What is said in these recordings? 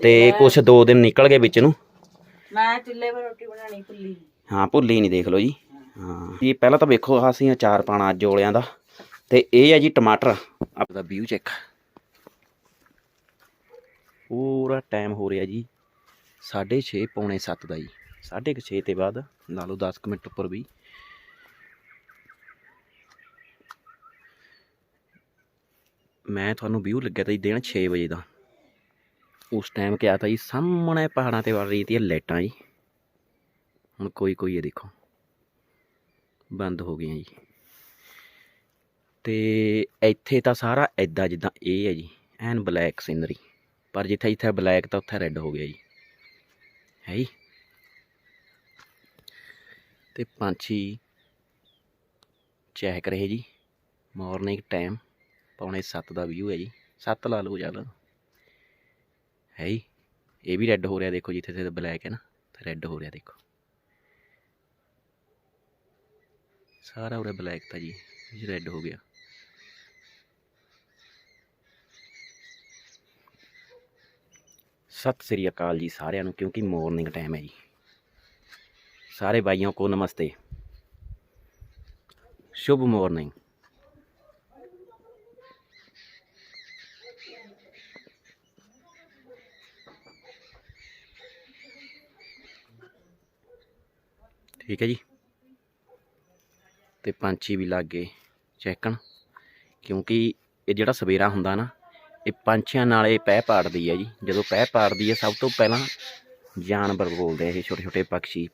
ਤੇ ਕੁਛ ਦੋ ਦਿਨ ਨਿਕਲ ਗਏ ਵਿੱਚ ਨੂੰ। ਮੈਂ ਚੁੱਲ੍ਹੇ 'ਤੇ ਰੋਟੀ ਬਣਾਣੀ ਭੁੱਲੀ। ਹਾਂ ਭੁੱਲੀ ਨਹੀਂ ਦੇਖ ਲਓ ਜੀ। ਹਾਂ। ਜੀ ਪਹਿਲਾਂ ਤਾਂ ਵੇਖੋ ਅਸੀਂ ਅਚਾਰ ਪਾਣਾ ਅੱਜ ਔਲਿਆਂ ਦਾ। ਤੇ ਇਹ ਹੈ ਜੀ ਟਮਾਟਰ। ਆਪਦਾ ਵਿਊ ਚੈੱਕ ਪੂਰਾ ਟਾਈਮ ਹੋ ਰਿਹਾ ਜੀ 6:30 ਪੌਣੇ 7 ਦਾ ਜੀ। 6:30 ਤੇ ਬਾਅਦ ਲਾ ਲਓ 10 ਕੁ ਮਿੰਟ ਉੱਪਰ ਵੀ। ਮੈਂ ਤੁਹਾਨੂੰ ਵਿਊ ਲੱਗਿਆ ਤਾਂ ਜੀ ਦਿਨ 6 ਵਜੇ ਦਾ। ਉਸ ਟਾਈਮ ਕਿਹਾ ਤਾਂ ਜੀ ਸਾਹਮਣੇ ਪਹਾੜਾਂ ਤੇ ਵੱਲ ਰਹੀ ਤੀ ਲਾਈਟਾਂ ਜੀ ਹੁਣ ਕੋਈ ਕੋਈ ਇਹ ਦੇਖੋ ਬੰਦ ਹੋ ਗਈਆਂ ਜੀ ਤੇ ਇੱਥੇ ਤਾਂ ਸਾਰਾ ਐਦਾਂ ਜਿੱਦਾਂ ਇਹ ਹੈ ਜੀ ਐਨ ਬਲੈਕ ਸੀਨਰੀ ਪਰ ਜਿੱਥੇ ਜਿੱਥੇ ਬਲੈਕ ਤਾਂ ਉੱਥੇ ਰੈੱਡ ਹੋ ਗਿਆ ਜੀ ਹੈ ਜੀ ਤੇ ਪੰਛੀ ਚਹਿਕ ਰਹੇ ਜੀ ਮਾਰਨਿੰਗ ਟਾਈਮ ਪੌਣੇ 7 ਦਾ ਵਿਊ ਹੈ ਜੀ 7 ਲਾ ਲਓ ਚੱਲ ਹੈ ਜੀ ਇਹ ਵੀ ਰੈੱਡ ਹੋ ਰਿਹਾ ਦੇਖੋ ਜਿੱਥੇ ਤੇ ਬਲੈਕ ਹੈ ਨਾ ਰੈੱਡ ਹੋ ਰਿਹਾ ਦੇਖੋ। ਸਾਰਾ ਉਰੇ ਬਲੈਕ ਤਾਂ ਜੀ, ਇਹ ਰੈੱਡ ਹੋ ਗਿਆ। ਸਤਿ ਸ੍ਰੀ ਅਕਾਲ ਜੀ ਸਾਰਿਆਂ ਨੂੰ, ਕਿਉਂਕਿ ਮੋਰਨਿੰਗ ਟਾਈਮ ਹੈ ਜੀ। ਸਾਰੇ ਭਾਈਆਂ ਕੋ ਨਮਸਤੇ। ਸ਼ੁਭ ਮੋਰਨਿੰਗ ਠੀਕ ਹੈ ਜੀ। ਤੇ ਪੰਛੀ ਵੀ ਲੱਗੇ ਚੈੱਕਣ, ਕਿਉਂਕਿ ਇਹ ਜਿਹੜਾ ਸਵੇਰਾ ਹੁੰਦਾ ਨਾ, ਇਹ ਪੰਛੀਆਂ ਨਾਲ ਇਹ ਪੈਹ ਪਾੜਦੀ ਹੈ ਜੀ। ਜਦੋਂ ਪਹਿ ਪਾੜਦੀ ਹੈ, ਸਭ ਤੋਂ ਪਹਿਲਾਂ ਜਾਨਵਰ ਬੋਲਦੇ ਆ ਇਹ ਛੋਟੇ ਛੋਟੇ ਪੰਛੀ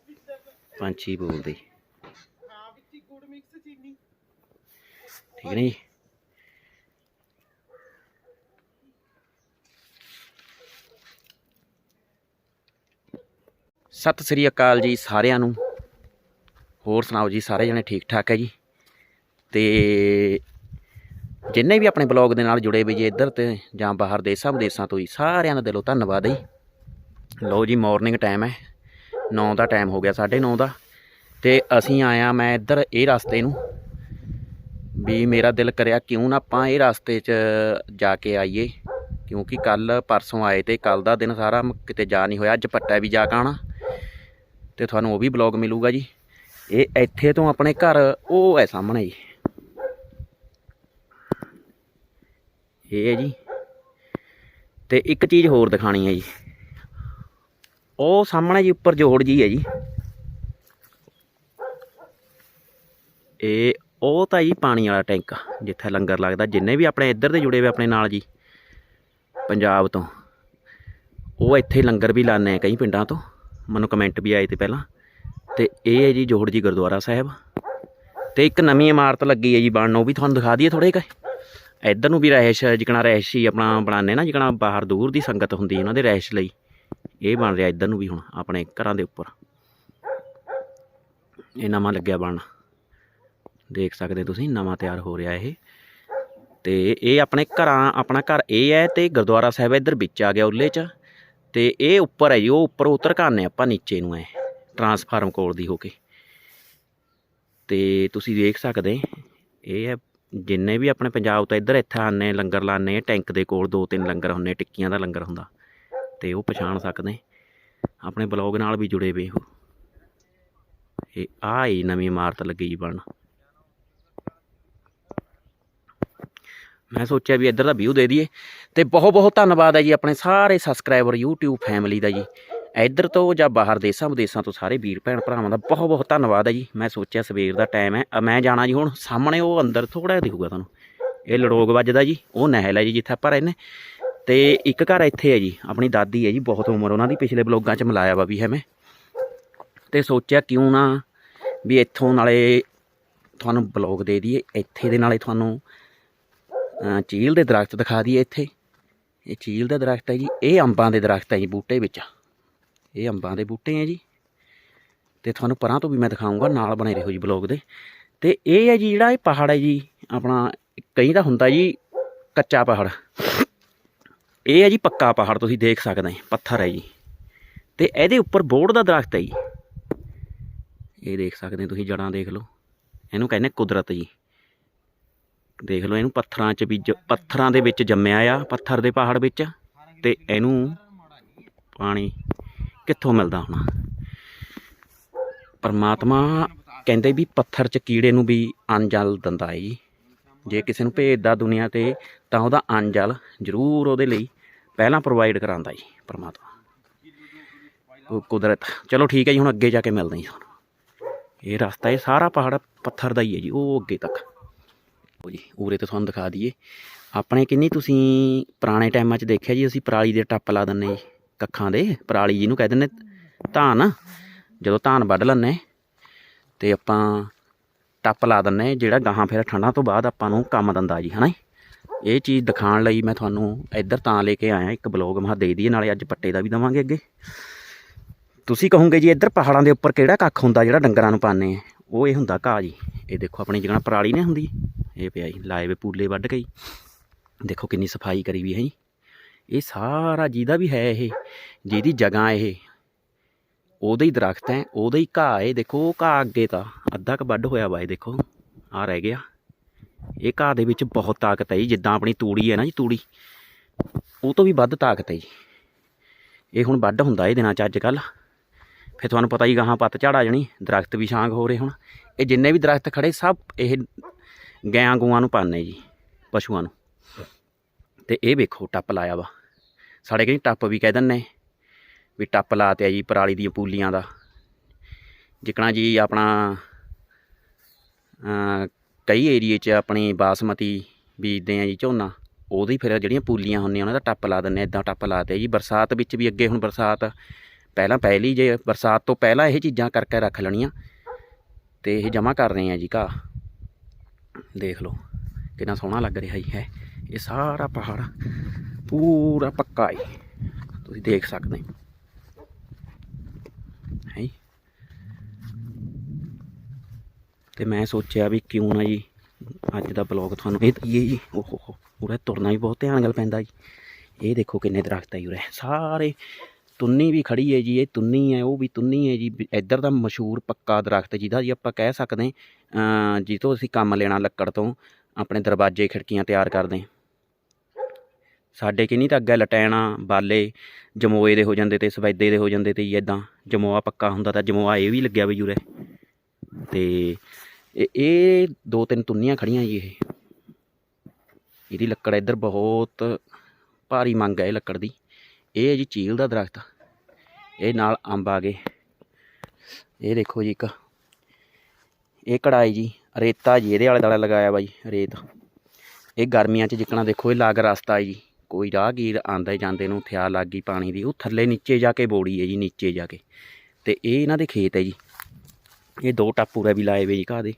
ਪੰਛੀ ਬੋਲਦੇ। ਠੀਕ ਹੈ ਨਾ ਜੀ। ਸਤਿ ਸ੍ਰੀ ਅਕਾਲ ਜੀ ਸਾਰਿਆਂ ਨੂੰ। ਹੋਰ ਸੁਣਾਓ ਜੀ, ਸਾਰੇ ਜਣੇ ਠੀਕ ਠਾਕ ਹੈ ਜੀ? ਤੇ ਜਿੰਨੇ ਵੀ ਆਪਣੇ ਬਲੌਗ ਦੇ ਨਾਲ ਜੁੜੇ ਵੀ ਜੇ ਇੱਧਰ ਤੇ ਜਾਂ ਬਾਹਰ ਦੇਸ਼ਾਂ ਵਿਦੇਸ਼ਾਂ ਤੋਂ ਹੀ ਸਾਰਿਆਂ ਦਾ ਦਿਲੋਂ ਧੰਨਵਾਦ ਹੈ ਜੀ। ਲਓ ਜੀ ਮਾਰਨਿੰਗ ਟਾਈਮ ਹੈ। 9 ਦਾ ਟਾਈਮ ਹੋ ਗਿਆ 9:30 ਦਾ। ਤੇ ਅਸੀਂ ਆਇਆ ਮੈਂ ਇੱਧਰ ਇਹ ਰਸਤੇ ਨੂੰ। ਵੀ ਮੇਰਾ ਦਿਲ ਕਰਿਆ ਕਿਉਂ ਨਾ ਆਪਾਂ ਇਹ ਰਸਤੇ 'ਚ ਜਾ ਕੇ ਆਈਏ। ਕਿਉਂਕਿ ਕੱਲ ਪਰਸੋਂ ਆਏ ਤੇ ਕੱਲ ਦਾ ਦਿਨ ਸਾਰਾ ਕਿਤੇ ਜਾ ਨਹੀਂ ਹੋਇਆ। ਅੱਜ ਪੱਟਾ ਵੀ ਜਾ ਕੇ ਆਉਣਾ। ਤੇ ਤੁਹਾਨੂੰ ਉਹ ਵੀ ਬਲੌਗ ਮਿਲੂਗਾ ਜੀ। ਇਹ ਇੱਥੇ ਤੋਂ ਆਪਣੇ ਘਰ, ਉਹ ਹੈ ਸਾਹਮਣੇ ਜੀ। ਇਹ ਹੈ ਜੀ। ਤੇ ਇੱਕ ਚੀਜ਼ ਹੋਰ ਦਿਖਾਣੀ ਹੈ ਜੀ। ਉਹ ਸਾਹਮਣੇ ਜੀ ਉੱਪਰ ਜੋੜ ਜੀ ਹੈ ਜੀ। ਇਹ, ਉਹ ਤਾਂ ਜੀ ਪਾਣੀ ਵਾਲਾ ਟੈਂਕ, ਜਿੱਥੇ ਲੰਗਰ ਲੱਗਦਾ। ਜਿੰਨੇ ਵੀ ਆਪਣੇ ਇੱਧਰ ਦੇ ਜੁੜੇ ਹੋਏ ਆਪਣੇ ਨਾਲ ਜੀ, ਪੰਜਾਬ ਤੋਂ, ਉਹ ਇੱਥੇ ਲੰਗਰ ਵੀ ਲਾਣੇ ਆ ਕਈ ਪਿੰਡਾਂ ਤੋਂ। ਮੈਨੂੰ ਕਮੈਂਟ ਵੀ ਆਏ ਤੇ ਪਹਿਲਾਂ। ਤੇ ਇਹ ਹੈ ਜੀ ਜੋੜ ਜੀ ਗੁਰਦੁਆਰਾ ਸਾਹਿਬ। ਤੇ ਇੱਕ ਨਵੀਂ ਇਮਾਰਤ ਲੱਗੀ ਹੈ ਜੀ ਬਣਨ, ਉਹ ਵੀ ਤੁਹਾਨੂੰ ਦਿਖਾ ਦਈਏ ਥੋੜੇ ਕੁ। ਇੱਧਰ ਨੂੰ ਵੀ ਰਹਿਸ਼, ਜਿਕਣਾ ਰਹਿਸ਼ ਹੀ ਆਪਣਾ ਬਣਾਉਂਦੇ ਨਾ, ਜਿਕਣਾ ਬਾਹਰ ਦੂਰ ਦੀ ਸੰਗਤ ਹੁੰਦੀ ਉਹਨਾਂ ਦੇ ਰਹਿਸ਼ ਲਈ। ਇਹ ਬਣ ਰਿਹਾ ਇੱਧਰ ਨੂੰ ਵੀ ਹੁਣ, ਆਪਣੇ ਘਰਾਂ ਦੇ ਉੱਪਰ। ਇਹ ਨਵਾਂ ਲੱਗਿਆ ਬਣ ਦੇਖ ਸਕਦੇ ਤੁਸੀਂ, ਨਵਾਂ ਤਿਆਰ ਹੋ ਰਿਹਾ ਇਹ। ਤੇ ਇਹ ਆਪਣੇ ਘਰਾਂ, ਆਪਣਾ ਘਰ ਇਹ ਹੈ ਤੇ ਗੁਰਦੁਆਰਾ ਸਾਹਿਬ ਇੱਧਰ ਵਿੱਚ ਆ ਗਿਆ ਉੱਲੇ 'ਚ। ਤੇ ਇਹ ਉੱਪਰ ਹੈ ਜੀ, ਉਹ ਉੱਪਰ ਉਤਰ ਕਾਨੇ ਆਪਾਂ, ਨੀਚੇ ਨੂੰ ਐ ਟਰਾਂਸਫਾਰਮ ਕੋਲ ਦੀ ਹੋ ਕੇ। ਤੇ ਤੁਸੀਂ ਦੇਖ ਸਕਦੇ, ਇਹ ਹੈ ਜਿੰਨੇ ਵੀ ਆਪਣੇ ਪੰਜਾਬ ਤੋਂ ਇੱਧਰ ਇੱਥੇ ਆਨੇ ਲੰਗਰ ਲਾਣੇ ਟੈਂਕ ਦੇ ਕੋਲ ਦੋ ਤਿੰਨ ਲੰਗਰ ਹੁੰਨੇ ਟਿੱਕੀਆਂ ਦਾ ਲੰਗਰ ਹੁੰਦਾ, ਤੇ ਉਹ ਪਛਾਣ ਸਕਦੇ। ਆਪਣੇ ਬਲੌਗ ਨਾਲ ਵੀ ਜੁੜੇ ਵੇ ਉਹ ਇਹ ਆ ਹੀ ਨਵੀਂ ਇਮਾਰਤ ਲੱਗੀ ਜੀ ਮੈਂ ਸੋਚਿਆ ਵੀ ਇੱਧਰ ਦਾ ਵਿਊ ਦੇ ਦਈਏ। ਤੇ ਬਹੁਤ ਬਹੁਤ ਧੰਨਵਾਦ ਹੈ ਜੀ ਆਪਣੇ ਸਾਰੇ ਸਬਸਕ੍ਰਾਈਬਰ YouTube ਫੈਮਿਲੀ ਦਾ ਜੀ। ਇੱਧਰ ਤੋਂ ਜਾਂ ਬਾਹਰ ਦੇਸ਼ਾਂ ਵਿਦੇਸ਼ਾਂ ਤੋਂ ਸਾਰੇ ਵੀਰ ਭੈਣ ਭਰਾਵਾਂ ਦਾ ਬਹੁਤ ਬਹੁਤ ਧੰਨਵਾਦ ਹੈ ਜੀ। ਮੈਂ ਸੋਚਿਆ ਸਵੇਰ ਦਾ ਟਾਈਮ ਹੈ। ਮੈਂ ਜਾਣਾ ਜੀ ਹੁਣ। ਸਾਹਮਣੇ ਉਹ ਅੰਦਰ ਥੋੜਾ ਜਿਹਾ ਦਿਖੂਗਾ ਤੁਹਾਨੂੰ। ਇਹ ਲੜੋਗ ਵੱਜਦਾ ਜੀ। ਉਹ ਨਹਿਲ ਹੈ ਜੀ ਜਿੱਥੇ ਆਪਾਂ ਰਹਿੰਦੇ। ਤੇ ਇੱਕ ਘਰ ਇੱਥੇ ਹੈ ਜੀ। ਆਪਣੀ ਦਾਦੀ ਹੈ ਜੀ। ਬਹੁਤ ਉਮਰ ਉਹਨਾਂ ਦੀ ਪਿਛਲੇ ਬਲੌਗਾਂ 'ਚ ਮਿਲਾਇਆ ਵਾ ਵੀ ਹੈ ਮੈਂ। ਤੇ ਸੋਚਿਆ ਕਿਉਂ ਨਾ ਵੀ ਇੱਥੋਂ ਨਾਲੇ ਤੁਹਾਨੂੰ ਬਲੌਗ ਦੇ ਦਈਏ। ਇੱਥੇ ਦੇ ਨਾਲੇ ਤੁਹਾਨੂੰ ਚੀਲ ਦੇ ਦਰਖਤ ਦਿਖਾ ਦਈਏ ਇੱਥੇ। ਇਹ ਚੀਲ ਦਾ ਦਰਖਤ ਹੈ ਜੀ। ਇਹ ਅੰਬਾਂ ਦੇ ਦਰਖਤ ਹੈ ਜੀ, ਬੂਟੇ ਵਿੱਚ। ਇਹ ਅੰਬਾਂ ਦੇ ਬੂਟੇ ਹੈ ਜੀ। ਤੇ ਤੁਹਾਨੂੰ ਪਰਾਂ ਤੋਂ ਵੀ ਮੈਂ ਦਿਖਾਉਂਗਾ ਨਾਲ ਬਣੇ ਰਹੋ ਜੀ ਬਲੌਗ ਦੇ। ਤੇ ਇਹ ਹੈ ਜੀ ਜਿਹੜਾ ਇਹ ਪਹਾੜ ਹੈ ਜੀ, ਆਪਣਾ ਕਈ ਦਾ ਹੁੰਦਾ ਜੀ ਕੱਚਾ ਪਹਾੜ। ਇਹ ਹੈ ਜੀ ਪੱਕਾ ਪਹਾੜ, ਤੁਸੀਂ ਦੇਖ ਸਕਦੇ ਹੋ, ਪੱਥਰ ਹੈ ਜੀ। ਤੇ ਇਹਦੇ ਉੱਪਰ ਬੋੜ ਦਾ ਦਰਖਤ ਹੈ ਜੀ। ਇਹ ਦੇਖ ਸਕਦੇ ਤੁਸੀਂ ਜੜਾਂ ਦੇਖ ਲਓ। ਇਹਨੂੰ ਕਹਿੰਦੇ ਕੁਦਰਤ ਜੀ। ਦੇਖ ਲਓ, ਇਹਨੂੰ ਪੱਥਰਾਂ 'ਚ ਵੀ ਪੱਥਰਾਂ ਦੇ ਵਿੱਚ ਜੰਮਿਆ ਆ, ਪੱਥਰ ਦੇ ਪਹਾੜ ਵਿੱਚ। ਤੇ ਇਹਨੂੰ ਪਾਣੀ ਕਿੱਥੋਂ ਮਿਲਦਾ ਹੋਣਾ? ਪਰਮਾਤਮਾ ਕਹਿੰਦੇ ਵੀ ਪੱਥਰ 'ਚ ਕੀੜੇ ਨੂੰ ਵੀ ਅੰਜਲ ਦਿੰਦਾ ਹੈ ਜੀ ਜੇ ਕਿਸੇ ਨੂੰ ਭੇਜਦਾ ਦੁਨੀਆ ਤੇ, ਤਾਂ ਉਹਦਾ ਅੰਜਲ ਜ਼ਰੂਰ ਉਹਦੇ ਲਈ ਪਹਿਲਾਂ ਪ੍ਰੋਵਾਈਡ ਕਰਾਂਦਾ ਜੀ ਪਰਮਾਤਮਾ। ਉਹ ਕੁਦਰਤ। ਚਲੋ ਠੀਕ ਹੈ ਜੀ, ਹੁਣ ਅੱਗੇ ਜਾ ਕੇ ਮਿਲਦੇ ਹਾਂ ਜੀ ਤੁਹਾਨੂੰ। ਇਹ ਰਸਤਾ, ਇਹ ਸਾਰਾ ਪਹਾੜ ਪੱਥਰ ਦਾ ਹੀ ਹੈ ਜੀ, ਉਹ ਅੱਗੇ ਤੱਕ। ਜੀ, ਉਰੇ ਤੇ ਤੁਹਾਨੂੰ ਦਿਖਾ ਦਈਏ। ਆਪਣੇ ਕਿੰਨੀ ਤੁਸੀਂ ਪੁਰਾਣੇ ਟਾਈਮਾਂ 'ਚ ਦੇਖਿਆ ਜੀ, ਅਸੀਂ ਪਰਾਲੀ ਦੇ ਟੱਪ ਲਾ ਦਿੰਨੇ ਜੀ, ਕੱਖਾਂ ਦੇ, ਪਰਾਲੀ ਜਿਹਨੂੰ ਕਹਿ ਦਿੰਨੇ ਧਾਨ। ਜਦੋਂ ਧਾਨ ਵੱਢ ਲੈਂਦੇ ਤੇ ਆਪਾਂ ਟੱਪ ਲਾ ਦਿੰਨੇ ਜਿਹੜਾ ਗਾਹਾਂ ਫਿਰ ਠੰਡਾਂ ਤੋਂ ਬਾਅਦ ਆਪਾਂ ਨੂੰ ਕੰਮ ਦਿੰਦਾ ਜੀ, ਹਨਾ ਇਹ ਚੀਜ਼ ਦਿਖਾਉਣ ਲਈ ਮੈਂ ਤੁਹਾਨੂੰ ਇੱਧਰ ਤਾਂ ਲੈ ਕੇ ਆਇਆ, ਇੱਕ ਬਲੌਗ ਮਹਾ ਦੇ ਦਈਏ, ਨਾਲੇ ਅੱਜ ਪੱਟੇ ਦਾ ਵੀ ਦਵਾਂਗੇ ਅੱਗੇ। ਤੁਸੀਂ ਕਹੋਗੇ ਜੀ, ਇੱਧਰ ਪਹਾੜਾਂ ਦੇ ਉੱਪਰ ਕਿਹੜਾ ਕੱਖ ਹੁੰਦਾ ਜਿਹੜਾ ਡੰਗਰਾਂ ਨੂੰ ਪਾਉਂਦੇ ਆ ਉਹ ਇਹ ਹੁੰਦਾ ਘਾਹ ਜੀ। ਇਹ ਦੇਖੋ ਆਪਣੀ ਜਗ੍ਹਾ ਪਰਾਲੀ ਨੇ ਹੁੰਦੀ। ਇਹ ਪਿਆ ਜੀ, ਲਾਏ ਵੇ ਪੂਲੇ ਵੱਢ ਕੇ ਜੀ। ਦੇਖੋ ਕਿੰਨੀ ਸਫ਼ਾਈ ਕਰੀ ਵੀ ਹੈ ਜੀ। ਇਹ ਸਾਰਾ ਜਿਹਦਾ ਵੀ ਹੈ ਇਹ, ਜਿਹਦੀ ਜਗ੍ਹਾ ਇਹ। ਉਹਦੇ ਹੀ ਦਰਖਤ ਹੈ, ਉਹਦੇ ਹੀ ਘਾਹ ਹੈ ਦੇਖੋ ਉਹ ਘਾਹ ਅੱਗੇ ਤਾਂ ਅੱਧਾ ਕੁ ਵੱਢ ਹੋਇਆ ਵਾ ਇਹ ਦੇਖੋ। ਆ ਰਹਿ ਗਿਆ। ਇਹ ਘਾਹ ਦੇ ਵਿੱਚ ਬਹੁਤ ਤਾਕਤ ਹੈ ਜੀ, ਜਿੱਦਾਂ ਆਪਣੀ ਤੂੜੀ ਹੈ ਨਾ ਜੀ, ਤੂੜੀ। ਉਹ ਤੋਂ ਵੀ ਵੱਧ ਤਾਕਤ ਹੈ ਜੀ। ਇਹ ਹੁਣ ਵੱਢ ਹੁੰਦਾ ਇਹ ਦਿਨਾਂ ਚ ਅੱਜ ਕੱਲ੍ਹ। ਫਿਰ ਤੁਹਾਨੂੰ ਪਤਾ ਹੀ ਗਾਹਾਂ ਪੱਤ ਝਾੜ ਆ ਜਾਣੀ, ਦਰਖਤ ਵੀ ਛਾਂਗ ਹੋ ਰਹੇ ਹੁਣ। ਇਹ ਜਿੰਨੇ ਵੀ ਦਰਖਤ ਖੜੇ, ਸਭ ਇਹ ਗਾਂ ਗੂਆਂ ਨੂੰ ਪਾਣੇ ਜੀ, ਪਸ਼ੂਆਂ ਨੂੰ। ਤੇ ਇਹ ਵੇਖੋ, ਟੱਪ ਲਾਇਆ ਵਾ। ਸਾਡੇ ਕਹਿੰਦੇ ਟੱਪ ਵੀ ਕਹਿ ਦਿੰਨੇ ਵੀ ਟੱਪ ਲਾਤੇ ਆ ਜੀ ਪਰਾਲੀ ਦੀਆਂ ਪੂਲੀਆਂ ਦਾ। ਜਿਕਣਾ ਜੀ ਆਪਣਾ ਕਈ ਏਰੀਏ 'ਚ ਆਪਣੀ ਬਾਸਮਤੀ ਬੀਜਦੇ ਆ ਜੀ ਝੋਨਾ, ਉਹਦੀ ਫਿਰ ਜਿਹੜੀਆਂ ਪੂਲੀਆਂ ਹੁੰਦੀਆਂ, ਉਹਨਾਂ ਦਾ ਟੱਪ ਲਾ ਦਿੰਨੇ ਇਦਾਂ ਟੱਪ ਲਾਤੇ ਜੀ। ਬਰਸਾਤ ਵਿੱਚ ਵੀ ਅੱਗੇ ਹੁਣ ਬਰਸਾਤ ਪਹਿਲਾਂ ਪਹਿਲੀ ਜੇ ਬਰਸਾਤ ਤੋਂ ਪਹਿਲਾਂ ਇਹ ਚੀਜ਼ਾਂ ਕਰਕੇ ਰੱਖ ਲੈਣੀਆਂ। ਤੇ ਇਹ ਜਮ੍ਹਾਂ ਕਰ ਰਹੇ ਆ ਜੀ ਘਾਹ। ਦੇਖ ਲਓ, ਕਿੰਨਾ ਸੋਹਣਾ ਲੱਗ ਰਿਹਾ ਜੀ, ਹੈ। ਇਹ ਸਾਰਾ ਪਹਾੜ ਪੂਰਾ ਪੱਕਾ ਹੈ ਤੁਸੀਂ ਦੇਖ ਸਕਦੇ ਹੋ। ਹੈ ਤੇ ਮੈਂ ਸੋਚਿਆ ਵੀ ਕਿਉਂ ਨਾ ਜੀ, ਅੱਜ ਦਾ ਬਲੌਗ ਤੁਹਾਨੂੰ ਇਹ ਦਈਏ ਜੀ, ਓਹੋ ਉਰੇ ਤੁਰਨਾ ਵੀ ਬਹੁਤ ਧਿਆਨ ਨਾਲ ਪੈਂਦਾ ਜੀ। ਇਹ ਦੇਖੋ ਕਿੰਨੇ ਦਰਖਤ ਆ ਜੀ ਉਰੇ। ਸਾਰੇ ਤੁੰਨੀ ਵੀ ਖੜੀ ਹੈ ਜੀ, ਇਹ ਤੁੰਨੀ ਹੈ, ਉਹ ਵੀ ਤੁੰਨੀ ਹੈ ਜੀ। ਵੀ ਇੱਧਰ ਦਾ ਮਸ਼ਹੂਰ ਪੱਕਾ ਦਰਖਤ ਜਿਹਦਾ ਜੀ ਆਪਾਂ ਕਹਿ ਸਕਦੇ ਅ ਜਿਹ ਤੋਂ ਅਸੀਂ ਕੰਮ ਲੈਣਾ ਲੱਕੜ ਤੋਂ, ਆਪਣੇ ਦਰਵਾਜ਼ੇ, ਖਿੜਕੀਆਂ ਤਿਆਰ ਕਰਦੇ ਸਾਡੇ ਕਿੰਨੀ ਤਾਂ ਅੱਗੇ ਲਟੈਣਾ, ਬਾਲੇ, ਜਮੋਏ ਦੇ ਹੋ ਜਾਂਦੇ ਤੇ ਸਵੈਦੇ ਦੇ ਹੋ ਜਾਂਦੇ ਤੇ ਜੀ ਇਦਾਂ ਜਮੋਆ ਪੱਕਾ ਹੁੰਦਾ ਤਾਂ ਜਮੋਆ ਇਹ ਵੀ ਲੱਗਿਆ ਵੀ ਉਰੇ। ਤੇ ਇਹ ਇਹ ਦੋ ਤਿੰਨ ਤੁੰਨੀਆਂ ਖੜੀਆਂ ਜੀ ਇਹ। ਇਹਦੀ ਲੱਕੜ ਇੱਧਰ ਬਹੁਤ ਭਾਰੀ ਮੰਗ ਹੈ ਇਹ ਲੱਕੜ ਦੀ। ਇਹ ਹੈ ਜੀ ਚੀਲ ਦਾ ਦਰਖਤ। ਇਹ ਨਾਲ ਅੰਬ ਆ ਗਏ। ਇਹ ਦੇਖੋ ਜੀ ਇੱਕ। ਇਹ ਕੜਾਈ ਜੀ, ਰੇਤਾ ਜੀ, ਇਹਦੇ ਆਲੇ ਦੁਆਲੇ ਲਗਾਇਆ ਵਾ ਜੀ ਰੇਤ। ਇਹ ਗਰਮੀਆਂ 'ਚ ਜਿੱਕਣਾ ਦੇਖੋ, ਇਹ ਲਾਗ ਰਸਤਾ ਹੈ ਜੀ। ਕੋਈ ਰਾਹਗੀਰ ਆਂਦੇ ਜਾਂਦੇ ਨੂੰ, ਥਿਆ ਲੱਗ ਗਈ ਪਾਣੀ ਦੀ। ਉਹ ਥੱਲੇ ਨੀਚੇ ਜਾ ਕੇ ਬੋੜੀ ਹੈ ਜੀ, ਨੀਚੇ ਜਾ ਕੇ। ਤੇ ਇਹ ਇਹਨਾਂ ਦੇ ਖੇਤ ਹੈ ਜੀ। ਇਹ ਦੋ ਟਾਪੂ ਟਾਪੂਰੇ ਵੀ ਲਾਏ ਵੇ ਜੀ ਘਾਹ ਦੇ।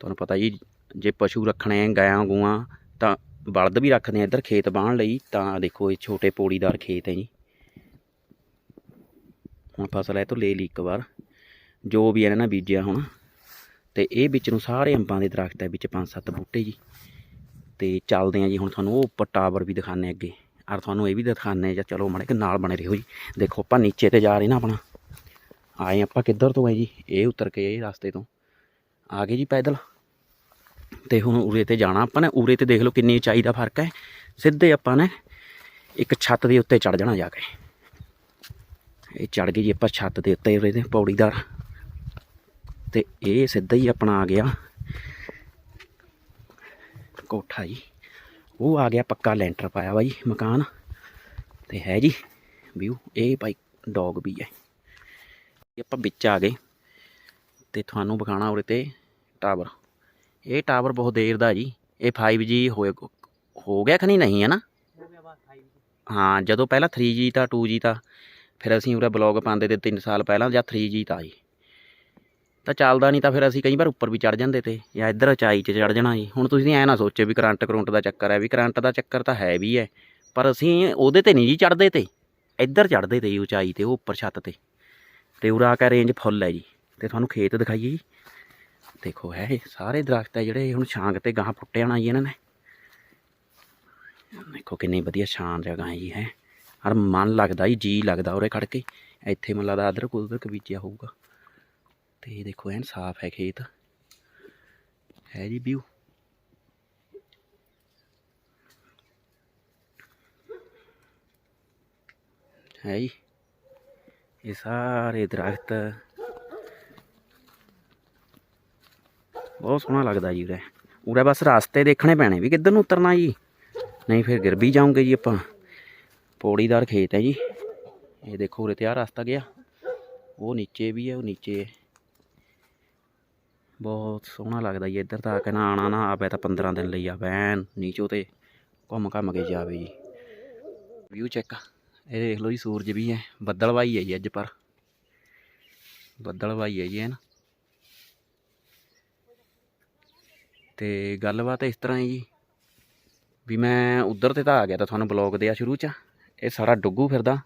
ਤੁਹਾਨੂੰ ਪਤਾ ਜੀ, ਜੇ ਪਸ਼ੂ ਰੱਖਣੇ ਆ ਗਾਂ ਗੂਆਂ ਤਾਂ ਬਲਦ ਵੀ ਰੱਖਦੇ ਆ ਇੱਧਰ ਖੇਤ ਬਾਹਣ ਲਈ, ਤਾਂ ਦੇਖੋ ਇਹ ਛੋਟੇ ਪੌੜੀਦਾਰ ਖੇਤ ਹੈ ਜੀ। ਹੁਣ ਫਸਲ ਇਹ ਤੋਂ ਲੈ ਲਈ ਇੱਕ ਵਾਰ। ਜੋ ਵੀ ਇਹਨਾਂ ਨੇ ਬੀਜਿਆ ਹੁਣ। ਤੇ ਇਹ ਵਿੱਚ ਨੂੰ ਸਾਰੇ ਅੰਬਾਂ ਦੇ ਦਰਖਤ ਹੈ, ਵਿੱਚ ਪੰਜ ਸੱਤ ਬੂਟੇ ਜੀ। ਤੇ ਚੱਲਦੇ ਆ ਜੀ, ਹੁਣ ਤੁਹਾਨੂੰ ਉਹ ਉੱਪਰ ਟਾਵਰ ਵੀ ਦਿਖਾਣੇ ਅੱਗੇ। ਔਰ ਤੁਹਾਨੂੰ ਇਹ ਵੀ ਦਿਖਾਣੇ ਜਾਂ, ਚਲੋ ਮਾੜੇ ਕਿ ਨਾਲ ਬਣੇ ਰਹੋ ਜੀ। ਦੇਖੋ ਆਪਾਂ ਨੀਚੇ ਤੇ ਜਾ ਰਹੇ ਨਾ ਆਪਣਾ। ਆਏ ਆਪਾਂ ਕਿੱਧਰ ਤੋਂ ਹੈ ਜੀ? ਇਹ ਉਤਰ ਕੇ ਇਹ ਰਸਤੇ ਤੋਂ। ਆ ਗਏ ਜੀ ਪੈਦਲ। ਤੇ ਹੁਣ ਉਰੇ ਤੇ ਜਾਣਾ ਆਪਾਂ ਨੇ। ਉਰੇ ਤੇ ਦੇਖ ਲਓ ਕਿੰਨੀ ਉਚਾਈ ਦਾ ਫ਼ਰਕ ਹੈ। ਸਿੱਧੇ ਆਪਾਂ ਨੇ ਇੱਕ ਛੱਤ ਦੇ ਉੱਤੇ ਚੜ ਜਾਣਾ ਜਾ ਕੇ। ਇਹ ਚੜ ਗਏ ਜੀ ਆਪਾਂ ਛੱਤ ਦੇ ਉੱਤੇ ਉਰੇ ਦੇ ਪੌੜੀਦਾਰ। ਤੇ ਇਹ ਸਿੱਧਾ ਹੀ ਆਪਣਾ ਆ ਗਿਆ ਕੋਠਾ ਜੀ। ਉਹ ਆ ਗਿਆ ਪੱਕਾ ਲੈਂਟਰ ਪਾਇਆ ਵਾ ਜੀ ਮਕਾਨ। ਤੇ ਹੈ ਜੀ ਵਿਊ, ਇਹ ਭਾਈ ਡੌਗ ਵੀ ਹੈ। ਆਪਾਂ ਵਿੱਚ ਆ ਗਏ ਤੇ ਤੁਹਾਨੂੰ ਵਿਖਾਣਾ ਉਰੇ ਤੇ ਟਾਵਰ। ਇਹ ਟਾਵਰ ਬਹੁਤ ਦੇਰ ਦਾ ਜੀ। ਇਹ 5G ਹੋਏ ਹੋ ਗਿਆ ਖਣੀ ਨਹੀਂ? ਹੈ ਨਾ? ਹਾਂ ਜਦੋਂ ਪਹਿਲਾਂ 3G ਤਾਂ 2G ਤਾਂ ਫਿਰ ਅਸੀਂ ਉਰੇ ਬਲੌਗ ਪਾਉਂਦੇ ਤੇ 3 ਸਾਲ ਪਹਿਲਾਂ ਜਾਂ 3G ਤਾਂ ਜੀ। ਤਾਂ ਚੱਲਦਾ ਨਹੀਂ ਤਾਂ ਫਿਰ ਅਸੀਂ ਕਈ ਵਾਰ ਉੱਪਰ ਵੀ ਚੜ ਜਾਂਦੇ ਤੇ ਜਾਂ ਇੱਧਰ ਉਚਾਈ 'ਚ ਚੜ ਜਾਣਾ ਜੀ। ਹੁਣ ਤੁਸੀਂ ਐ ਨਾ ਸੋਚੋ ਵੀ ਕਰੰਟ ਕਰੰਟ ਦਾ ਚੱਕਰ ਹੈ ਵੀ ਕਰੰਟ ਦਾ ਚੱਕਰ ਤਾਂ ਹੈ ਵੀ ਹੈ ਪਰ ਅਸੀਂ ਉਹਦੇ ਤੇ ਨਹੀਂ ਜੀ ਚੜਦੇ ਤੇ। ਇੱਧਰ ਚੜਦੇ ਤੇ ਉਚਾਈ ਤੇ ਉਹ ਉੱਪਰ ਛੱਤ ਤੇ। ਤੇ ਉਰਾ ਕਾ ਰੇਂਜ ਫੁੱਲ ਹੈ ਜੀ। ਤੇ ਤੁਹਾਨੂੰ ਖੇਤ ਦਿਖਾਈਏ ਜੀ। ਦੇਖੋ, ਹੈ ਇਹ ਸਾਰੇ ਦਰਖਤ ਹੈ ਜਿਹੜੇ ਹੁਣ ਛਾਂਗ ਤੇ ਗਾਂ ਪੁੱਟੇ ਆਣਾ ਜੀ ਇਹਨਾਂ ਨੇ। ਦੇਖੋ ਕਿੰਨੀ ਵਧੀਆ ਸ਼ਾਨ ਜਗ੍ਹਾ ਹੈ ਜੀ, ਹੈ। ਹਰ ਮਨ ਲੱਗਦਾ ਜੀ ਜੀ ਲੱਗਦਾ ਉਰੇ ਖੜ ਕੇ। ਇੱਥੇ ਮੈਨੂੰ ਲੱਗਦਾ ਅਦਰਕ ਉਦਰਕ ਬੀਜਿਆ ਹੋਊਗਾ। ਤੇ ਦੇਖੋ, ਐਨ ਸਾਫ਼ ਹੈ ਖੇਤ। ਹੈ ਜੀ ਵਿਊ। ਹੈ ਜੀ। ਇਹ ਸਾਰੇ ਦਰਖਤ ਬਹੁਤ ਸੋਹਣਾ ਲੱਗਦਾ ਜੀ ਉਰੇ। ਉਰੇ ਬਸ ਰਾਸਤੇ ਦੇਖਣੇ ਪੈਣੇ ਵੀ ਕਿੱਧਰ ਨੂੰ ਉਤਰਨਾ ਜੀ। ਨਹੀਂ ਫਿਰ ਗਿਰ ਵੀ ਜਾਉਂਗੇ ਜੀ ਆਪਾਂ। ਪੌੜੀਦਾਰ ਖੇਤ ਹੈ ਜੀ। ਇਹ ਦੇਖੋ ਉਰੇ ਤੇ ਆ ਰਸਤਾ ਗਿਆ। ਉਹ ਨੀਚੇ ਵੀ ਹੈ, ਉਹ ਨੀਚੇ ਹੈ। ਬਹੁਤ ਸੋਹਣਾ ਲੱਗਦਾ ਜੀ ਇੱਧਰ ਤਾਂ ਆ ਕੇ ਨਾ ਆਣਾ ਨਾ ਆਵੇ ਤਾਂ 15 ਦਿਨ ਲਈ ਆਵੇ ਐਨ ਨੀਚੋ ਤੇ ਘੁੰਮ ਘੰਮ ਕੇ ਜਾਵੇ ਜੀ। ਵਿਊ ਚੈੱਕ ਇਹ ਦੇਖ ਲਓ ਜੀ, ਸੂਰਜ ਵੀ ਹੈ। ਬੱਦਲਵਾਈ ਹੈ ਜੀ ਅੱਜ ਪਰ। ਬੱਦਲਵਾਈ ਹੈ ਜੀ ਹੈ ਨਾ। ਤੇ ਗੱਲਬਾਤ ਇਸ ਤਰ੍ਹਾਂ ਹੈ ਜੀ। ਵੀ ਮੈਂ ਉਧਰ ਤੇ ਤਾਂ ਆ ਗਿਆ ਤਾਂ ਤੁਹਾਨੂੰ ਬਲੌਗ ਦਿਆ ਸ਼ੁਰੂ ਚ। ਇਹ ਸਾਰਾ ਡੁੱਗੂ ਫਿਰਦਾ।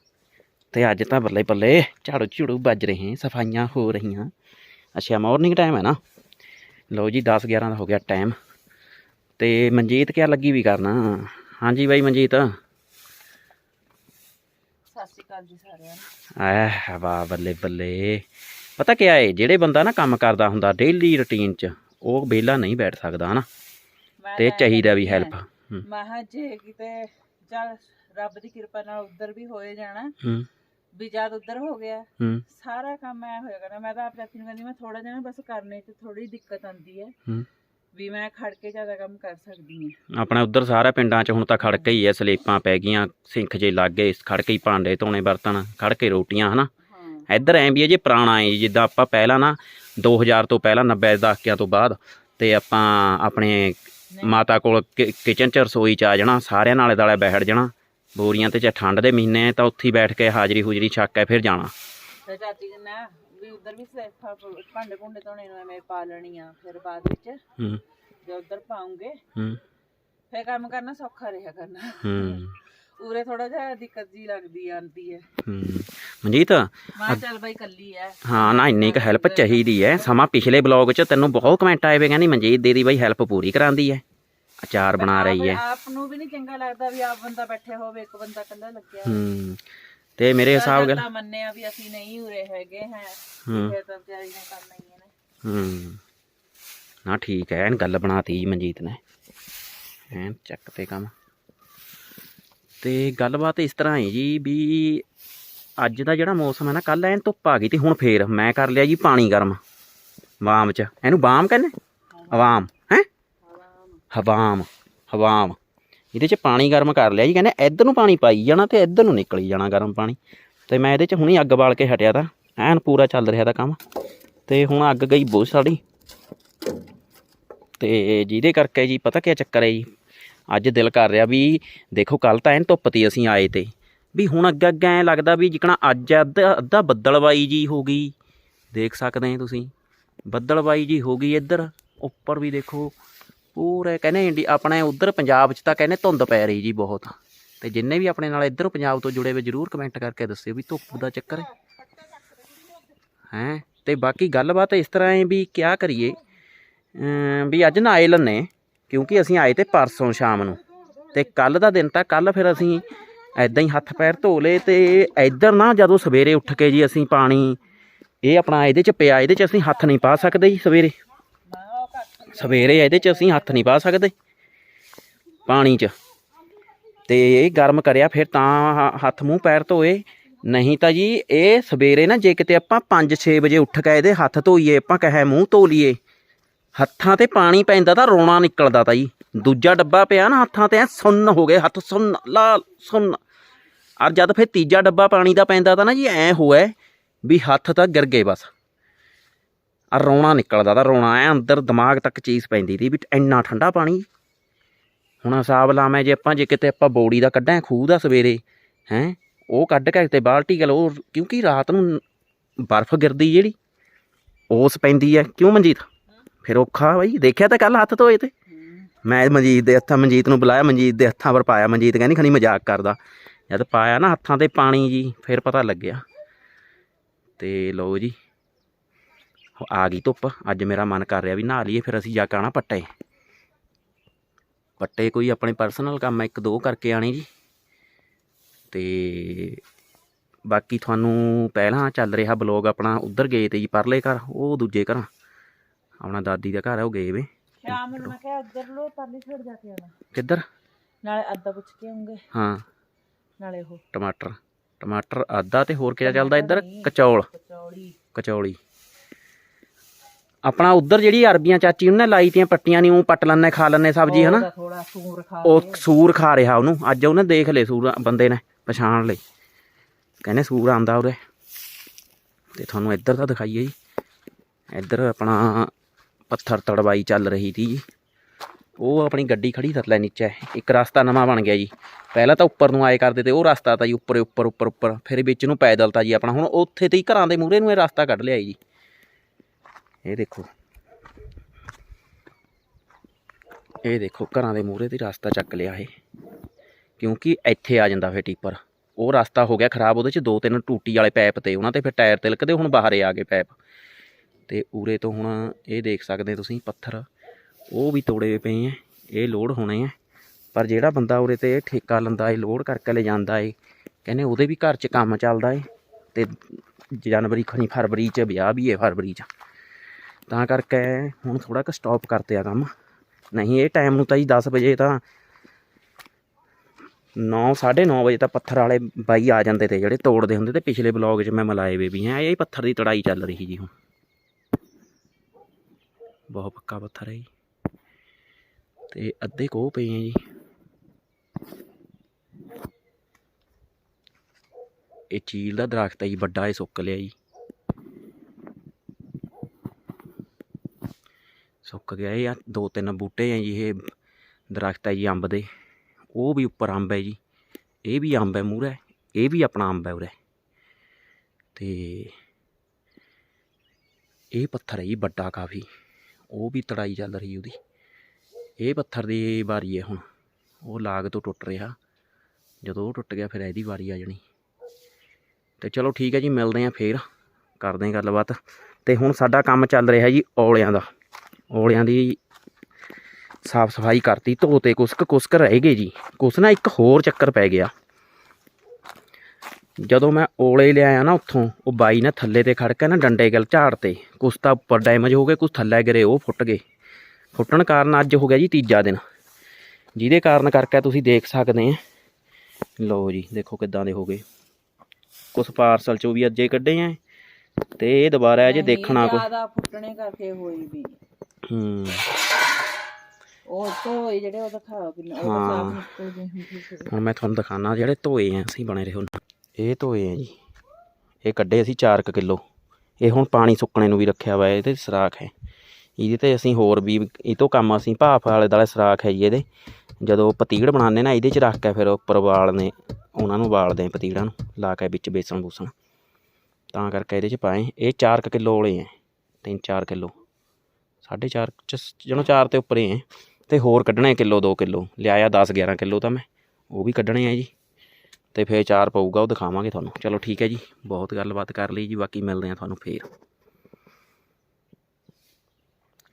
ਤੇ ਅੱਜ ਤਾਂ ਬੱਲੇ ਬੱਲੇ ਝਾੜੂ ਝੂੜੂ ਵੱਜ ਰਹੇ ਸਫਾਈਆਂ ਹੋ ਰਹੀਆਂ। ਅੱਛਾ ਮਾਰਨਿੰਗ ਟਾਈਮ ਹੈ ਨਾ। ਲਓ ਜੀ 10 11 ਦਾ ਹੋ ਗਿਆ ਟਾਈਮ ਤੇ ਮਨਜੀਤ ਕਿਆ ਲੱਗੀ ਵੀ ਕਰਨਾ? ਹਾਂਜੀ ਬਾਈ ਮਨਜੀਤ। ਸਤਿ ਸ਼੍ਰੀ ਅਕਾਲ ਜੀ ਸਾਰਿਆਂ ਨੂੰ। ਐ ਵਾਹ ਬੱਲੇ ਬੱਲੇ। ਪਤਾ ਕਿਆ ਏ ਜਿਹੜੇ ਬੰਦਾ ਨਾ ਕੰਮ ਕਰਦਾ ਹੁੰਦਾ ਡੇਲੀ ਰੁਟੀਨ 'ਚ ਉਹ ਵਿਹਲਾ ਨਹੀਂ ਬੈਠ ਸਕਦਾ ਹਨਾ? ਤੇ ਤਾਂ ਚਾਹੀਦਾ ਵੀ ਹੈਲਪ ਹਾਂ, ਮੈਂ ਕਿਹਾ ਜੇ ਕਿਤੇ ਚੱਲ ਰੱਬ ਦੀ ਕਿਰਪਾ ਨਾਲ ਉੱਧਰ ਵੀ ਹੋਏ ਜਾਣਾ ਹੂੰ। ਵੀ ਜਦ ਉੱਧਰ ਹੋ ਗਿਆ ਹੂੰ। ਸਾਰਾ ਕੰਮ ਐ ਹੋਇਆ ਕਰਨਾ। ਮੈਂ ਤਾਂ ਆਪ ਚਾਚੀ ਨੂੰ ਕਹਿੰਦੀ ਮੈਂ ਥੋੜਾ ਜਿਹਾ ਬਸ ਕਰਨੇ ਚ ਥੋੜੀ ਦਿੱਕਤ ਆਉਂਦੀ ਹੈ ਹੂੰ। ਵੀ ਮੈਂ ਖੜ ਕੇ ਜ਼ਿਆਦਾ ਕੰਮ ਕਰ ਸਕਦੀ ਹਾਂ। ਆਪਣਾ ਉਧਰ ਸਾਰਾ ਪਿੰਡਾਂ 'ਚ ਹੁਣ ਤਾਂ ਖੜਕੇ ਹੀ ਐ ਸਲੇਪਾਂ ਪੈ ਗਈਆਂ ਸਿੰਖ ਜੇ ਲੱਗ ਗਏ ਖੜਕੇ ਹੀ ਭਾਂਡੇ ਧੋਣੇ ਬਰਤਨ ਖੜਕੇ ਰੋਟੀਆਂ ਹਨਾ? ਇੱਧਰ ਐਂ ਵੀ ਹੈ ਜੇ ਪੁਰਾਣਾ ਹੈ ਜਿੱਦਾਂ ਆਪਾਂ ਪਹਿਲਾਂ ਨਾ 2000 ਤੋਂ ਪਹਿਲਾਂ 90 ਦਹਾਕਿਆਂ ਤੋਂ ਬਾਅਦ ਤੇ ਆਪਾਂ ਆਪਣੇ ਮਾਤਾ ਕੋਲ ਕਿਚਨ 'ਚ ਰਸੋਈ 'ਚ ਆ ਜਾਣਾ ਸਾਰਿਆਂ ਨਾਲੇ ਦਾਲੇ ਬੈਠ ਜਾਣਾ। ਬੋਰੀਆਂ ਤੇ ਜੇ ਠੰਡ ਦੇ ਮਹੀਨੇ ਤਾਂ ਉੱਥੇ ਬੈਠ ਕੇ ਹਾਜ਼ਰੀ ਹੁਜਰੀ ਛੱਕ ਕੇ ਫਿਰ ਜਾਣਾ। ਤੇ ਚਾਚੀ ਜੀ ਨੇ ਵੀ ਉੱਧਰ ਵੀ ਸੇਫਾ ਭਾਂਡੇ ਭੁੰਡੇ ਧੋਣੇ ਨੂੰ ਐਵੇਂ ਪਾ ਲੈਣੀ ਆ ਫਿਰ ਬਾਅਦ ਵਿੱਚ ਹੂੰ। ਜੇ ਉੱਧਰ ਪਾਉਂਗੇ ਹੂੰ। ਫਿਰ ਕੰਮ ਕਰਨਾ ਸੌਖਾ ਰਿਹਾ ਕਰਨਾ। ਹੂੰ। ਉਰੇ ਥੋੜਾ ਜਿਹਾ ਦਿੱਕਤ ਜੀ ਲੱਗਦੀ ਆਂਦੀ ਹੈ ਹੂੰ ਮਨਜੀਤ? ਮੈਂ ਕਿਹਾ ਚੱਲ ਬਾਈ ਕੱਲੀ ਐ। ਹਾਂ ਨਾ ਇੰਨੀ ਕੁ ਹੈਲਪ ਚਾਹੀਦੀ ਹੈ ਸਮਾਂ ਪਿਛਲੇ ਬਲੌਗ 'ਚ ਤੈਨੂੰ ਬਹੁਤ ਕਮੈਂਟ ਆਏ ਵੇ ਕਹਿੰਦੀ ਮਨਜੀਤ ਦੀਦੀ ਬਾਈ ਹੈਲਪ ਪੂਰੀ ਕਰਾਂਦੀ ਹੈ ਅਚਾਰ ਬਣਾ ਰਹੀ ਹੈ ਆਪ ਨੂੰ ਵੀ ਨਹੀਂ ਚੰਗਾ ਲੱਗਦਾ ਵੀ ਆਪ ਬੰਦਾ ਬੈਠੇ ਹੋਵੇ ਇੱਕ ਬੰਦਾ ਇਕੱਲਾ ਲੱਗਿਆ ਹੂੰ ਤੇ ਮੇਰੇ ਹਿਸਾਬ ਤਾਂ ਮੰਨਿਆ ਵੀ ਅਸੀਂ ਨਹੀਂ ਉਰੇ ਹੈਗੇ ਹੈ। ਹੂੰ। ਫਿਰ ਤਾਂ ਵਿਚਾਰੀ ਨੇ ਕਰਨਾ ਹੀ ਹੈ ਨਾ। ਹੂੰ ਨਾ ਠੀਕ ਹੈ ਐਨ ਗੱਲ ਬਣਾਤੀ ਮਨਜੀਤ ਨੇ। ਐਨ ਚੱਕ ਤੇ ਕੰਮ। ਤੇ ਗੱਲਬਾਤ ਇਸ ਤਰ੍ਹਾਂ ਹੈ ਜੀ ਵੀ ਅੱਜ ਦਾ ਜਿਹੜਾ ਮੌਸਮ ਹੈ ਨਾ ਕੱਲ ਐਨ ਧੁੱਪ ਆ ਗਈ ਤੇ ਹੁਣ ਫੇਰ ਮੈਂ ਕਰ ਲਿਆ ਜੀ ਪਾਣੀ ਗਰਮ। ਵਾਮ ਚ। ਇਹਨੂੰ ਬਾਮ ਕਹਿੰਦੇ? ਆਵਾਮ ਹੈ? ਹਵਾਮ ਹਵਾਮ। ਇਹਦੇ ਚ ਪਾਣੀ ਗਰਮ ਕਰ ਲਿਆ ਜੀ, ਕਹਿੰਦੇ ਇੱਧਰ ਨੂੰ ਪਾਣੀ ਪਾਈ ਜਾਣਾ ਤੇ ਇੱਧਰ ਨੂੰ ਨਿਕਲੀ ਜਾਣਾ ਗਰਮ ਪਾਣੀ। ਤੇ ਮੈਂ ਇਹਦੇ ਚ ਹੁਣੀ ਅੱਗ ਬਾਲ ਕੇ ਹਟਿਆ ਤਾਂ, ਐਨ ਪੂਰਾ ਚੱਲ ਰਿਹਾ ਦਾ ਕੰਮ। ਤੇ ਹੁਣ ਅੱਗ ਗਈ ਬਹੁਤ ਸਾੜੀ ਤੇ ਜਿਹਦੇ ਕਰਕੇ ਜੀ ਪਤਾ ਕੀ ਚੱਕਰ ਹੈ ਜੀ? ਅੱਜ ਦਿਲ ਕਰ ਰਿਹਾ ਵੀ ਦੇਖੋ ਕੱਲ ਤਾਂ ਐਨ ਧੁੱਪ 'ਤੇ ਅਸੀਂ ਆਏ ਤੇ। ਵੀ ਹੁਣ ਅੱਗੇ ਅੱਗੇ ਐ ਲੱਗਦਾ ਵੀ ਜਿਕਣਾ ਅੱਜ ਅੱਧਾ ਅੱਧਾ ਬੱਦਲਵਾਈ ਜੀ ਹੋ ਗਈ। ਦੇਖ ਸਕਦੇ ਹੋ ਤੁਸੀਂ। ਬੱਦਲਵਾਈ ਜੀ ਹੋ ਗਈ ਇੱਧਰ। ਉੱਪਰ ਵੀ ਦੇਖੋ, ਪੂਰੇ ਕਹਿੰਦੇ ਇੰਡੀ ਆਪਣੇ ਉਧਰ ਪੰਜਾਬ 'ਚ ਤਾਂ ਕਹਿੰਦੇ ਧੁੰਦ ਪੈ ਰਹੀ ਜੀ ਬਹੁਤ। ਤੇ ਜਿੰਨੇ ਵੀ ਆਪਣੇ ਨਾਲ ਇੱਧਰ ਪੰਜਾਬ ਤੋਂ ਜੁੜੇ ਹੋਏ, ਜਰੂਰ ਕਮੈਂਟ ਕਰਕੇ ਦੱਸਿਓ ਵੀ ਧੁੱਪ ਦਾ ਚੱਕਰ ਹੈ। ਹੈਂ? ਤੇ ਬਾਕੀ ਗੱਲਬਾਤ ਇਸ ਤਰ੍ਹਾਂ ਹੈ ਵੀ ਕਿਆ ਕਰੀਏ? ਵੀ ਅੱਜ ਨਾ ਆਏ ਲੰਨੇ। ਕਿਉਂਕਿ ਅਸੀਂ ਆਏ ਤੇ ਪਰਸੋਂ ਸ਼ਾਮ ਨੂੰ। ਤੇ ਕੱਲ ਦਾ ਦਿਨ ਤਾਂ ਕੱਲ ਫਿਰ ਅਸੀਂ ਐਦਾਂ ਹੀ ਹੱਥ ਪੈਰ ਧੋ ਲਏ ਤੇ ਇੱਧਰ ਨਾ ਜਦੋਂ ਸਵੇਰੇ ਉੱਠ ਕੇ ਜੀ ਅਸੀਂ ਪਾਣੀ, ਇਹ ਆਪਣਾ ਇਹਦੇ ਚ ਪਿਆ, ਇਹਦੇ ਚ ਅਸੀਂ ਹੱਥ ਨਹੀਂ ਪਾ ਸਕਦੇ ਜੀ ਸਵੇਰੇ। ਸਵੇਰੇ ਇਹਦੇ ਚ ਅਸੀਂ ਹੱਥ ਨਹੀਂ ਪਾ ਸਕਦੇ ਪਾਣੀ ਚ। ਤੇ ਇਹ ਗਰਮ ਕਰਿਆ ਫਿਰ ਤਾਂ ਹੱਥ ਮੂੰਹ ਪੈਰ ਧੋਏ। ਨਹੀਂ ਤਾਂ ਜੀ ਇਹ ਸਵੇਰੇ ਨਾ ਜੇ ਕਿਤੇ ਆਪਾਂ 5-6 ਵਜੇ ਉੱਠ ਕੇ ਇਹਦੇ ਹੱਥ ਧੋਈਏ, ਆਪਾਂ ਕਹੇ ਮੂੰਹ ਧੋ ਲਈਏ। ਹੱਥਾਂ ਤੇ ਪਾਣੀ ਪੈਂਦਾ ਤਾਂ ਰੋਣਾ ਨਿਕਲਦਾ ਤਾ ਜੀ ਦੂਜਾ ਡੱਬਾ ਪਿਆ ਨਾ ਹੱਥਾਂ ਤੇ, ਐ ਸੁੰਨ ਹੋ ਗਏ, ਹੱਥ ਸੁੰਨ, ਲਾਲ ਸੁੰਨ। ਔਰ ਜਦ ਫਿਰ ਤੀਜਾ ਡੱਬਾ ਪਾਣੀ ਦਾ ਪੈਂਦਾ ਤਾਂ ਨਾ ਜੀ ਐ ਹੋਇਆ ਵੀ ਹੱਥ ਤਾਂ ਗਿਰ ਗਏ ਬਸ। ਆ ਰੋਣਾ ਨਿਕਲਦਾ ਤਾਂ ਰੋਣਾ, ਐ ਅੰਦਰ ਦਿਮਾਗ ਤੱਕ ਚੀਜ਼ ਪੈਂਦੀ ਤੀ ਵੀ ਇੰਨਾ ਠੰਡਾ ਪਾਣੀ। ਹੁਣ ਹਿਸਾਬ ਲਾਵੇਂ ਜੇ ਆਪਾਂ, ਜੇ ਕਿਤੇ ਆਪਾਂ ਬੋੜੀ ਦਾ ਕੱਢਾਂ, ਖੂਹ ਦਾ ਸਵੇਰੇ, ਹੈ, ਉਹ ਕੱਢ ਕੇ ਤੇ ਬਾਲਟੀ ਗਲ, ਉਹ ਕਿਉਂਕਿ ਰਾਤ ਨੂੰ ਬਰਫ਼ ਗਿਰਦੀ ਜਿਹੜੀ, ਉਸ ਪੈਂਦੀ ਐ ਕਿਉਂ ਮਨਜੀਤ? ਫਿਰ ਔਖਾ ਬਾਈ ਦੇਖਿਆ ਤਾਂ ਕੱਲ ਹੱਥ ਧੋਏ ਤੇ। ਮੈਂ ਮਨਜੀਤ ਦੇ ਹੱਥਾਂ ਮਨਜੀਤ ਨੂੰ ਬੁਲਾਇਆ ਮਨਜੀਤ ਦੇ ਹੱਥਾਂ ਪਰ ਪਾਇਆ। ਮਨਜੀਤ ਕਹਿੰਦੀ ਖਣੀ ਮਜ਼ਾਕ ਕਰਦਾ। ਜਦ ਪਾਇਆ ਨਾ ਹੱਥਾਂ ਤੇ ਪਾਣੀ ਜੀ ਫਿਰ ਪਤਾ ਲੱਗਿਆ। ਤੇ ਲਓ ਜੀ ਆ ਗਈ ਧੁੱਪ। ਅੱਜ ਮੇਰਾ ਮਨ ਕਰ ਰਿਹਾ ਵੀ ਨਹਾ ਲਈਏ ਫਿਰ ਅਸੀਂ ਜਾ ਕੇ ਆਣਾ ਪੱਟੇ। ਪੱਟੇ ਕੋਈ ਆਪਣੇ ਪਰਸਨਲ ਕੰਮ ਇੱਕ ਦੋ ਕਰਕੇ ਆਣੇ ਜੀ। ਤੇ ਬਾਕੀ ਤੁਹਾਨੂੰ ਪਹਿਲਾਂ ਚੱਲ ਰਿਹਾ ਬਲੌਗ ਆਪਣਾ ਉੱਧਰ ਗਏ ਤੇ ਜੀ ਪਰਲੇ ਘਰ ਉਹ ਦੂਜੇ ਘਰ। ਆਪਣਾ ਦਾਦੀ ਦਾ ਘਰ ਹੈ ਉਹ ਗਏ ਵੇ। ਸ਼ਾਮ ਨੂੰ ਮੈਂ ਕਿਹਾ ਉੱਧਰ ਲੋ ਪਰਲੀ ਛੱਡ ਜਾ ਕੇ ਆਣਾ ਕਿੱਧਰ? ਨਾਲੇ ਅੱਧਾ ਪੁੱਛ ਕੇ ਆਉਂਗੇ। ਹਾਂ। ਨਾਲੇ ਉਹ। ਟਮਾਟਰ। ਟਮਾਟਰ ਆਦਾ ਤੇ ਹੋਰ ਕਿਆ ਚੱਲਦਾ ਇੱਧਰ? ਕਚੌਲ। ਕਚੌਲੀ। ਆਪਣਾ ਉਧਰ ਜਿਹੜੀ ਅਰਬੀਆਂ ਚਾਚੀ ਉਹਨੇ ਲਾਈ ਤੀਆਂ ਪੱਟੀਆਂ ਨਹੀਂ ਉਹ ਪੱਟ ਲੈਣੇ ਖਾ ਲੈਣੇ ਸਬਜ਼ੀ ਹਨਾ? ਥੋੜਾ ਸੂਰ ਖਾ ਉਹ ਸੂਰ ਖਾ ਰਿਹਾ ਉਹਨੂੰ। ਅੱਜ ਉਹਨੇ ਦੇਖ ਲਏ ਸੂਰ ਬੰਦੇ ਨੇ ਪਛਾਣ ਲਏ। ਕਹਿੰਦੇ ਸੂਰ ਆਂਦਾ ਉਰੇ ਤੇ ਤੁਹਾਨੂੰ ਇੱਧਰ ਦਾ ਦਿਖਾਈਏ ਜੀ। ਇੱਧਰ ਆਪਣਾ ਪੱਥਰ ਤੜਵਾਈ ਚੱਲ ਰਹੀ ਸੀ ਜੀ। ਉਹ ਆਪਣੀ ਗੱਡੀ ਖੜੀ ਥੱਲੇ ਨੀਚੇ। ਇੱਕ ਰਸਤਾ ਨਵਾਂ ਬਣ ਗਿਆ ਜੀ। ਪਹਿਲਾਂ ਤਾਂ ਉੱਪਰ ਨੂੰ ਆਏ ਕਰਦੇ ਤੇ ਉਹ ਰਸਤਾ ਤਾਂ ਜੀ ਉੱਪਰ ਉੱਪਰ ਉੱਪਰ ਉੱਪਰ। ਫਿਰ ਵਿੱਚ ਨੂੰ ਪੈਦਲ ਤਾਂ ਜੀ ਆਪਣਾ। ਹੁਣ ਉੱਥੇ ਤੇ ਹੀ ਘਰਾਂ ਦੇ ਮੂਹਰੇ ਨੂੰ ਇਹ ਰਸਤਾ ਕੱਢ ਲਿਆ ਜੀ। ਇਹ ਦੇਖੋ। ਇਹ ਦੇਖੋ, ਘਰਾਂ ਦੇ ਮੂਹਰੇ ਤੇ ਰਸਤਾ ਚੱਕ ਲਿਆ ਇਹ। ਕਿਉਂਕਿ ਇੱਥੇ ਆ ਜਾਂਦਾ ਫੇ ਟੀਪਰ। ਉਹ ਰਸਤਾ ਹੋ ਗਿਆ ਖਰਾਬ, ਉਹਦੇ ਚ ਦੋ ਤਿੰਨ ਟੂਟੀ ਵਾਲੇ ਪੈਪ ਤੇ। ਉਹਨਾਂ ਤੇ ਫਿਰ ਟਾਇਰ ਤਿਲਕਦੇ, ਹੁਣ ਬਾਹਰ ਆ ਗਏ ਪੈਪ। ਤੇ ਉਰੇ ਤੋਂ ਹੁਣ ਇਹ ਦੇਖ ਸਕਦੇ ਤੁਸੀਂ ਪੱਥਰ, ਉਹ ਵੀ ਤੋੜੇ ਪਏ ਐ, ਇਹ ਲੋਡ ਹੋਣੇ ਐ। ਪਰ ਜਿਹੜਾ ਬੰਦਾ ਉਰੇ ਤੇ ਠੇਕਾ ਲੰਦਾ ਏ ਲੋਡ ਕਰਕੇ ਲੈ ਜਾਂਦਾ ਏ, ਕਹਿੰਦੇ ਉਹਦੇ ਵੀ ਘਰ 'ਚ ਕੰਮ ਚੱਲਦਾ ਏ ਤੇ ਜਨਵਰੀ ਖਣੀ ਫਰਵਰੀ 'ਚ, ਵਿਆਹ ਵੀ ਏ ਫਰਵਰੀ 'ਚ। ਤਾਂ ਕਰਕੇ ਹੁਣ ਥੋੜਾ ਕੁ ਸਟਾਪ ਕਰਤੇ ਆ ਕੰਮ। ਨਹੀਂ, ਇਹ ਟਾਈਮ ਨੂੰ ਤਾਂ ਜੀ 10 ਵਜੇ ਤਾਂ 9 9:30 ਵਜੇ ਤਾਂ ਪੱਥਰ ਵਾਲੇ ਬਾਈ ਆ ਜਾਂਦੇ ਤੇ ਜਿਹੜੇ ਤੋੜਦੇ ਹੁੰਦੇ ਤੇ ਪਿਛਲੇ ਬਲੌਗ 'ਚ ਮੈਂ ਮਲਾਏ ਵੇ ਵੀ ਹਾਂ ਇਹ ਪੱਥਰ ਦੀ ਤੜਾਈ ਚੱਲ ਰਹੀ ਜੀ ਹੁਣ। ਬਹੁਤ ਪੱਕਾ ਪੱਥਰ ਹੈ ਜੀ। ਤੇ ਅੱਧੇ ਕੋਹ ਪਏ ਆ ਜੀ। ਇਹ ਚੀਲ ਦਾ ਦਰਖਤ ਹੈ ਜੀ, ਵੱਡਾ ਇਹ ਸੁੱਕ ਲਿਆ ਜੀ। ਸੁੱਕ ਗਿਆ ਇਹ ਆ, ਦੋ ਤਿੰਨ ਬੂਟੇ ਆ ਜੀ ਇਹ ਦਰਖਤ ਹੈ ਜੀ ਅੰਬ ਦੇ। ਉਹ ਵੀ ਉੱਪਰ ਅੰਬ ਹੈ ਜੀ। ਇਹ ਵੀ ਅੰਬ ਹੈ ਮੂਹਰੇ, ਇਹ ਵੀ ਆਪਣਾ ਅੰਬ ਹੈ ਉਰੇ। ਤੇ ਇਹ ਪੱਥਰ ਹੈ ਜੀ, ਵੱਡਾ ਕਾਫੀ। ਉਹ ਵੀ ਤੜਾਈ ਚੱਲ ਰਹੀ ਉਹਦੀ। ਇਹ ਪੱਥਰ ਦੀ ਵਾਰੀ ਹੈ ਹੁਣ। ਉਹ ਲਾਗ ਤੋਂ ਟੁੱਟ ਰਿਹਾ। ਜਦੋਂ ਉਹ ਟੁੱਟ ਗਿਆ ਫਿਰ ਇਹਦੀ ਵਾਰੀ ਆ ਜਾਣੀ। ਤੇ ਚਲੋ ਠੀਕ ਹੈ ਜੀ, ਮਿਲਦੇ ਆਂ ਫੇਰ। ਕਰਦੇ ਆਂ ਗੱਲਬਾਤ। ਤੇ ਹੁਣ ਸਾਡਾ ਕੰਮ ਚੱਲ ਰਿਹਾ ਜੀ ਔਲਿਆਂ ਦਾ। ਔਲਿਆਂ ਦੀ ਸਾਫ਼ ਸਫ਼ਾਈ ਕਰਤੀ। ਧੋਤੇ ਕੁਸਕ ਕੁਸਕ ਰਹਿ ਗਏ ਜੀ। ਕੁਛ ਨਾ ਇੱਕ ਹੋਰ ਚੱਕਰ ਪੈ ਗਿਆ। ਜਦੋਂ ਮੈਂ ਔਲੇ ਲਿਆਇਆ ਨਾ ਉੱਥੋਂ ਉਹ ਬਾਈ ਨੇ ਥੱਲੇ ਤੇ ਖੜ ਕੇ ਨਾ ਡੰਡੇ ਗਲ ਝਾੜਤੇ ਕੁਛ ਤਾਂ ਉੱਪਰ ਡੈਮੇਜ ਹੋ ਗਏ ਕੁਛ ਥੱਲੇ ਗਿਰੇ ਉਹ ਫੁੱਟ ਗਏ। ਫੁੱਟਣ ਕਾਰਨ ਅੱਜ ਹੋ ਗਿਆ ਜੀ ਤੀਜਾ ਦਿਨ। ਜਿਹਦੇ ਕਾਰਨ ਕਰਕੇ ਤੁਸੀਂ ਦੇਖ ਸਕਦੇ ਆ। ਲਓ ਜੀ ਦੇਖੋ ਕਿੱਦਾਂ ਦੇ ਹੋ ਗਏ। ਕੁਛ ਪਾਰਸਲ ਚੋਂ ਵੀ ਅੱਜੇ ਕੱਢੇ ਆ ਤੇ ਇਹ ਦੁਬਾਰਾ ਅਜੇ ਦੇਖਣਾ ਕੋ ਜ਼ਿਆਦਾ ਫੁੱਟਣੇ ਕਰਕੇ ਹੋਈ ਵੀ। ਹੂੰ। ਉਹ ਤੋਂ ਇਹ ਜਿਹੜੇ ਉਹ ਦਿਖਾਓ ਕਿੰਨਾ ਉਹ। ਸਾਫ਼ ਹੁਣ ਮੈਂ ਤੁਹਾਨੂੰ ਦਿਖਾਣਾ ਜਿਹੜੇ ਧੋਏ ਆ ਅਸੀਂ ਬਣੇ ਰਹੇ। ਹੁਣ ਇਹ ਧੋਏ ਆ ਜੀ। ਇਹ ਕੱਢੇ ਅਸੀਂ 4 ਕਿਲੋ। ਇਹ ਹੁਣ ਪਾਣੀ ਸੁੱਕਣੇ ਨੂੰ ਵੀ ਰੱਖਿਆ ਹੋਇਆ ਇਹਦੇ ਸਰਾਖ ਹੈ। ਇਹਦੇ ਤੇ ਅਸੀਂ ਹੋਰ ਵੀ, ਇਹ ਤੋਂ ਕੰਮ ਅਸੀਂ ਭਾਫ ਵਾਲੇ ਦਾਲੇ ਸਰਾਖ ਹੈ ਜੀ ਇਹਦੇ। ਜਦੋਂ ਪਤੀੜ ਬਣਾਉਂਦੇ ਨਾ, ਇਹਦੇ ਚ ਰੱਖ ਕੇ ਫਿਰ ਉੱਪਰ ਵਾਲਨੇ ਉਹਨਾਂ ਨੂੰ ਵਾਲਦੇ ਪਤੀੜਾਂ ਨੂੰ, ਲਾ ਕੇ ਵਿੱਚ ਬੇਸਣ ਬੂਸਣ। ਤਾਂ ਕਰਕੇ ਇਹਦੇ ਚ ਪਾਏ। ਇਹ 4 ਕਿਲੋ ਵਾਲੇ ਹੈ 3-4 ਕਿਲੋ। 4.5 ਚ ਜਣੋ 4 ਤੇ ਉੱਪਰ ਹੀ ਹੈ। ਤੇ ਹੋਰ ਕੱਢਣੇ ਕਿਲੋ 2 ਕਿਲੋ। ਲਿਆਇਆ 10 11 ਕਿਲੋ ਤਾਂ ਮੈਂ, ਉਹ ਵੀ ਕੱਢਣੇ ਆ ਜੀ। ਤੇ ਫੇਰ ਚਾਰ ਪਊਗਾ, ਉਹ ਦਿਖਾਵਾਂਗੇ ਤੁਹਾਨੂੰ। ਚਲੋ ਠੀਕ ਹੈ ਜੀ, ਬਹੁਤ ਗੱਲਬਾਤ ਕਰ ਲਈ ਜੀ, ਬਾਕੀ ਮਿਲਦੇ ਆ ਤੁਹਾਨੂੰ ਫੇਰ।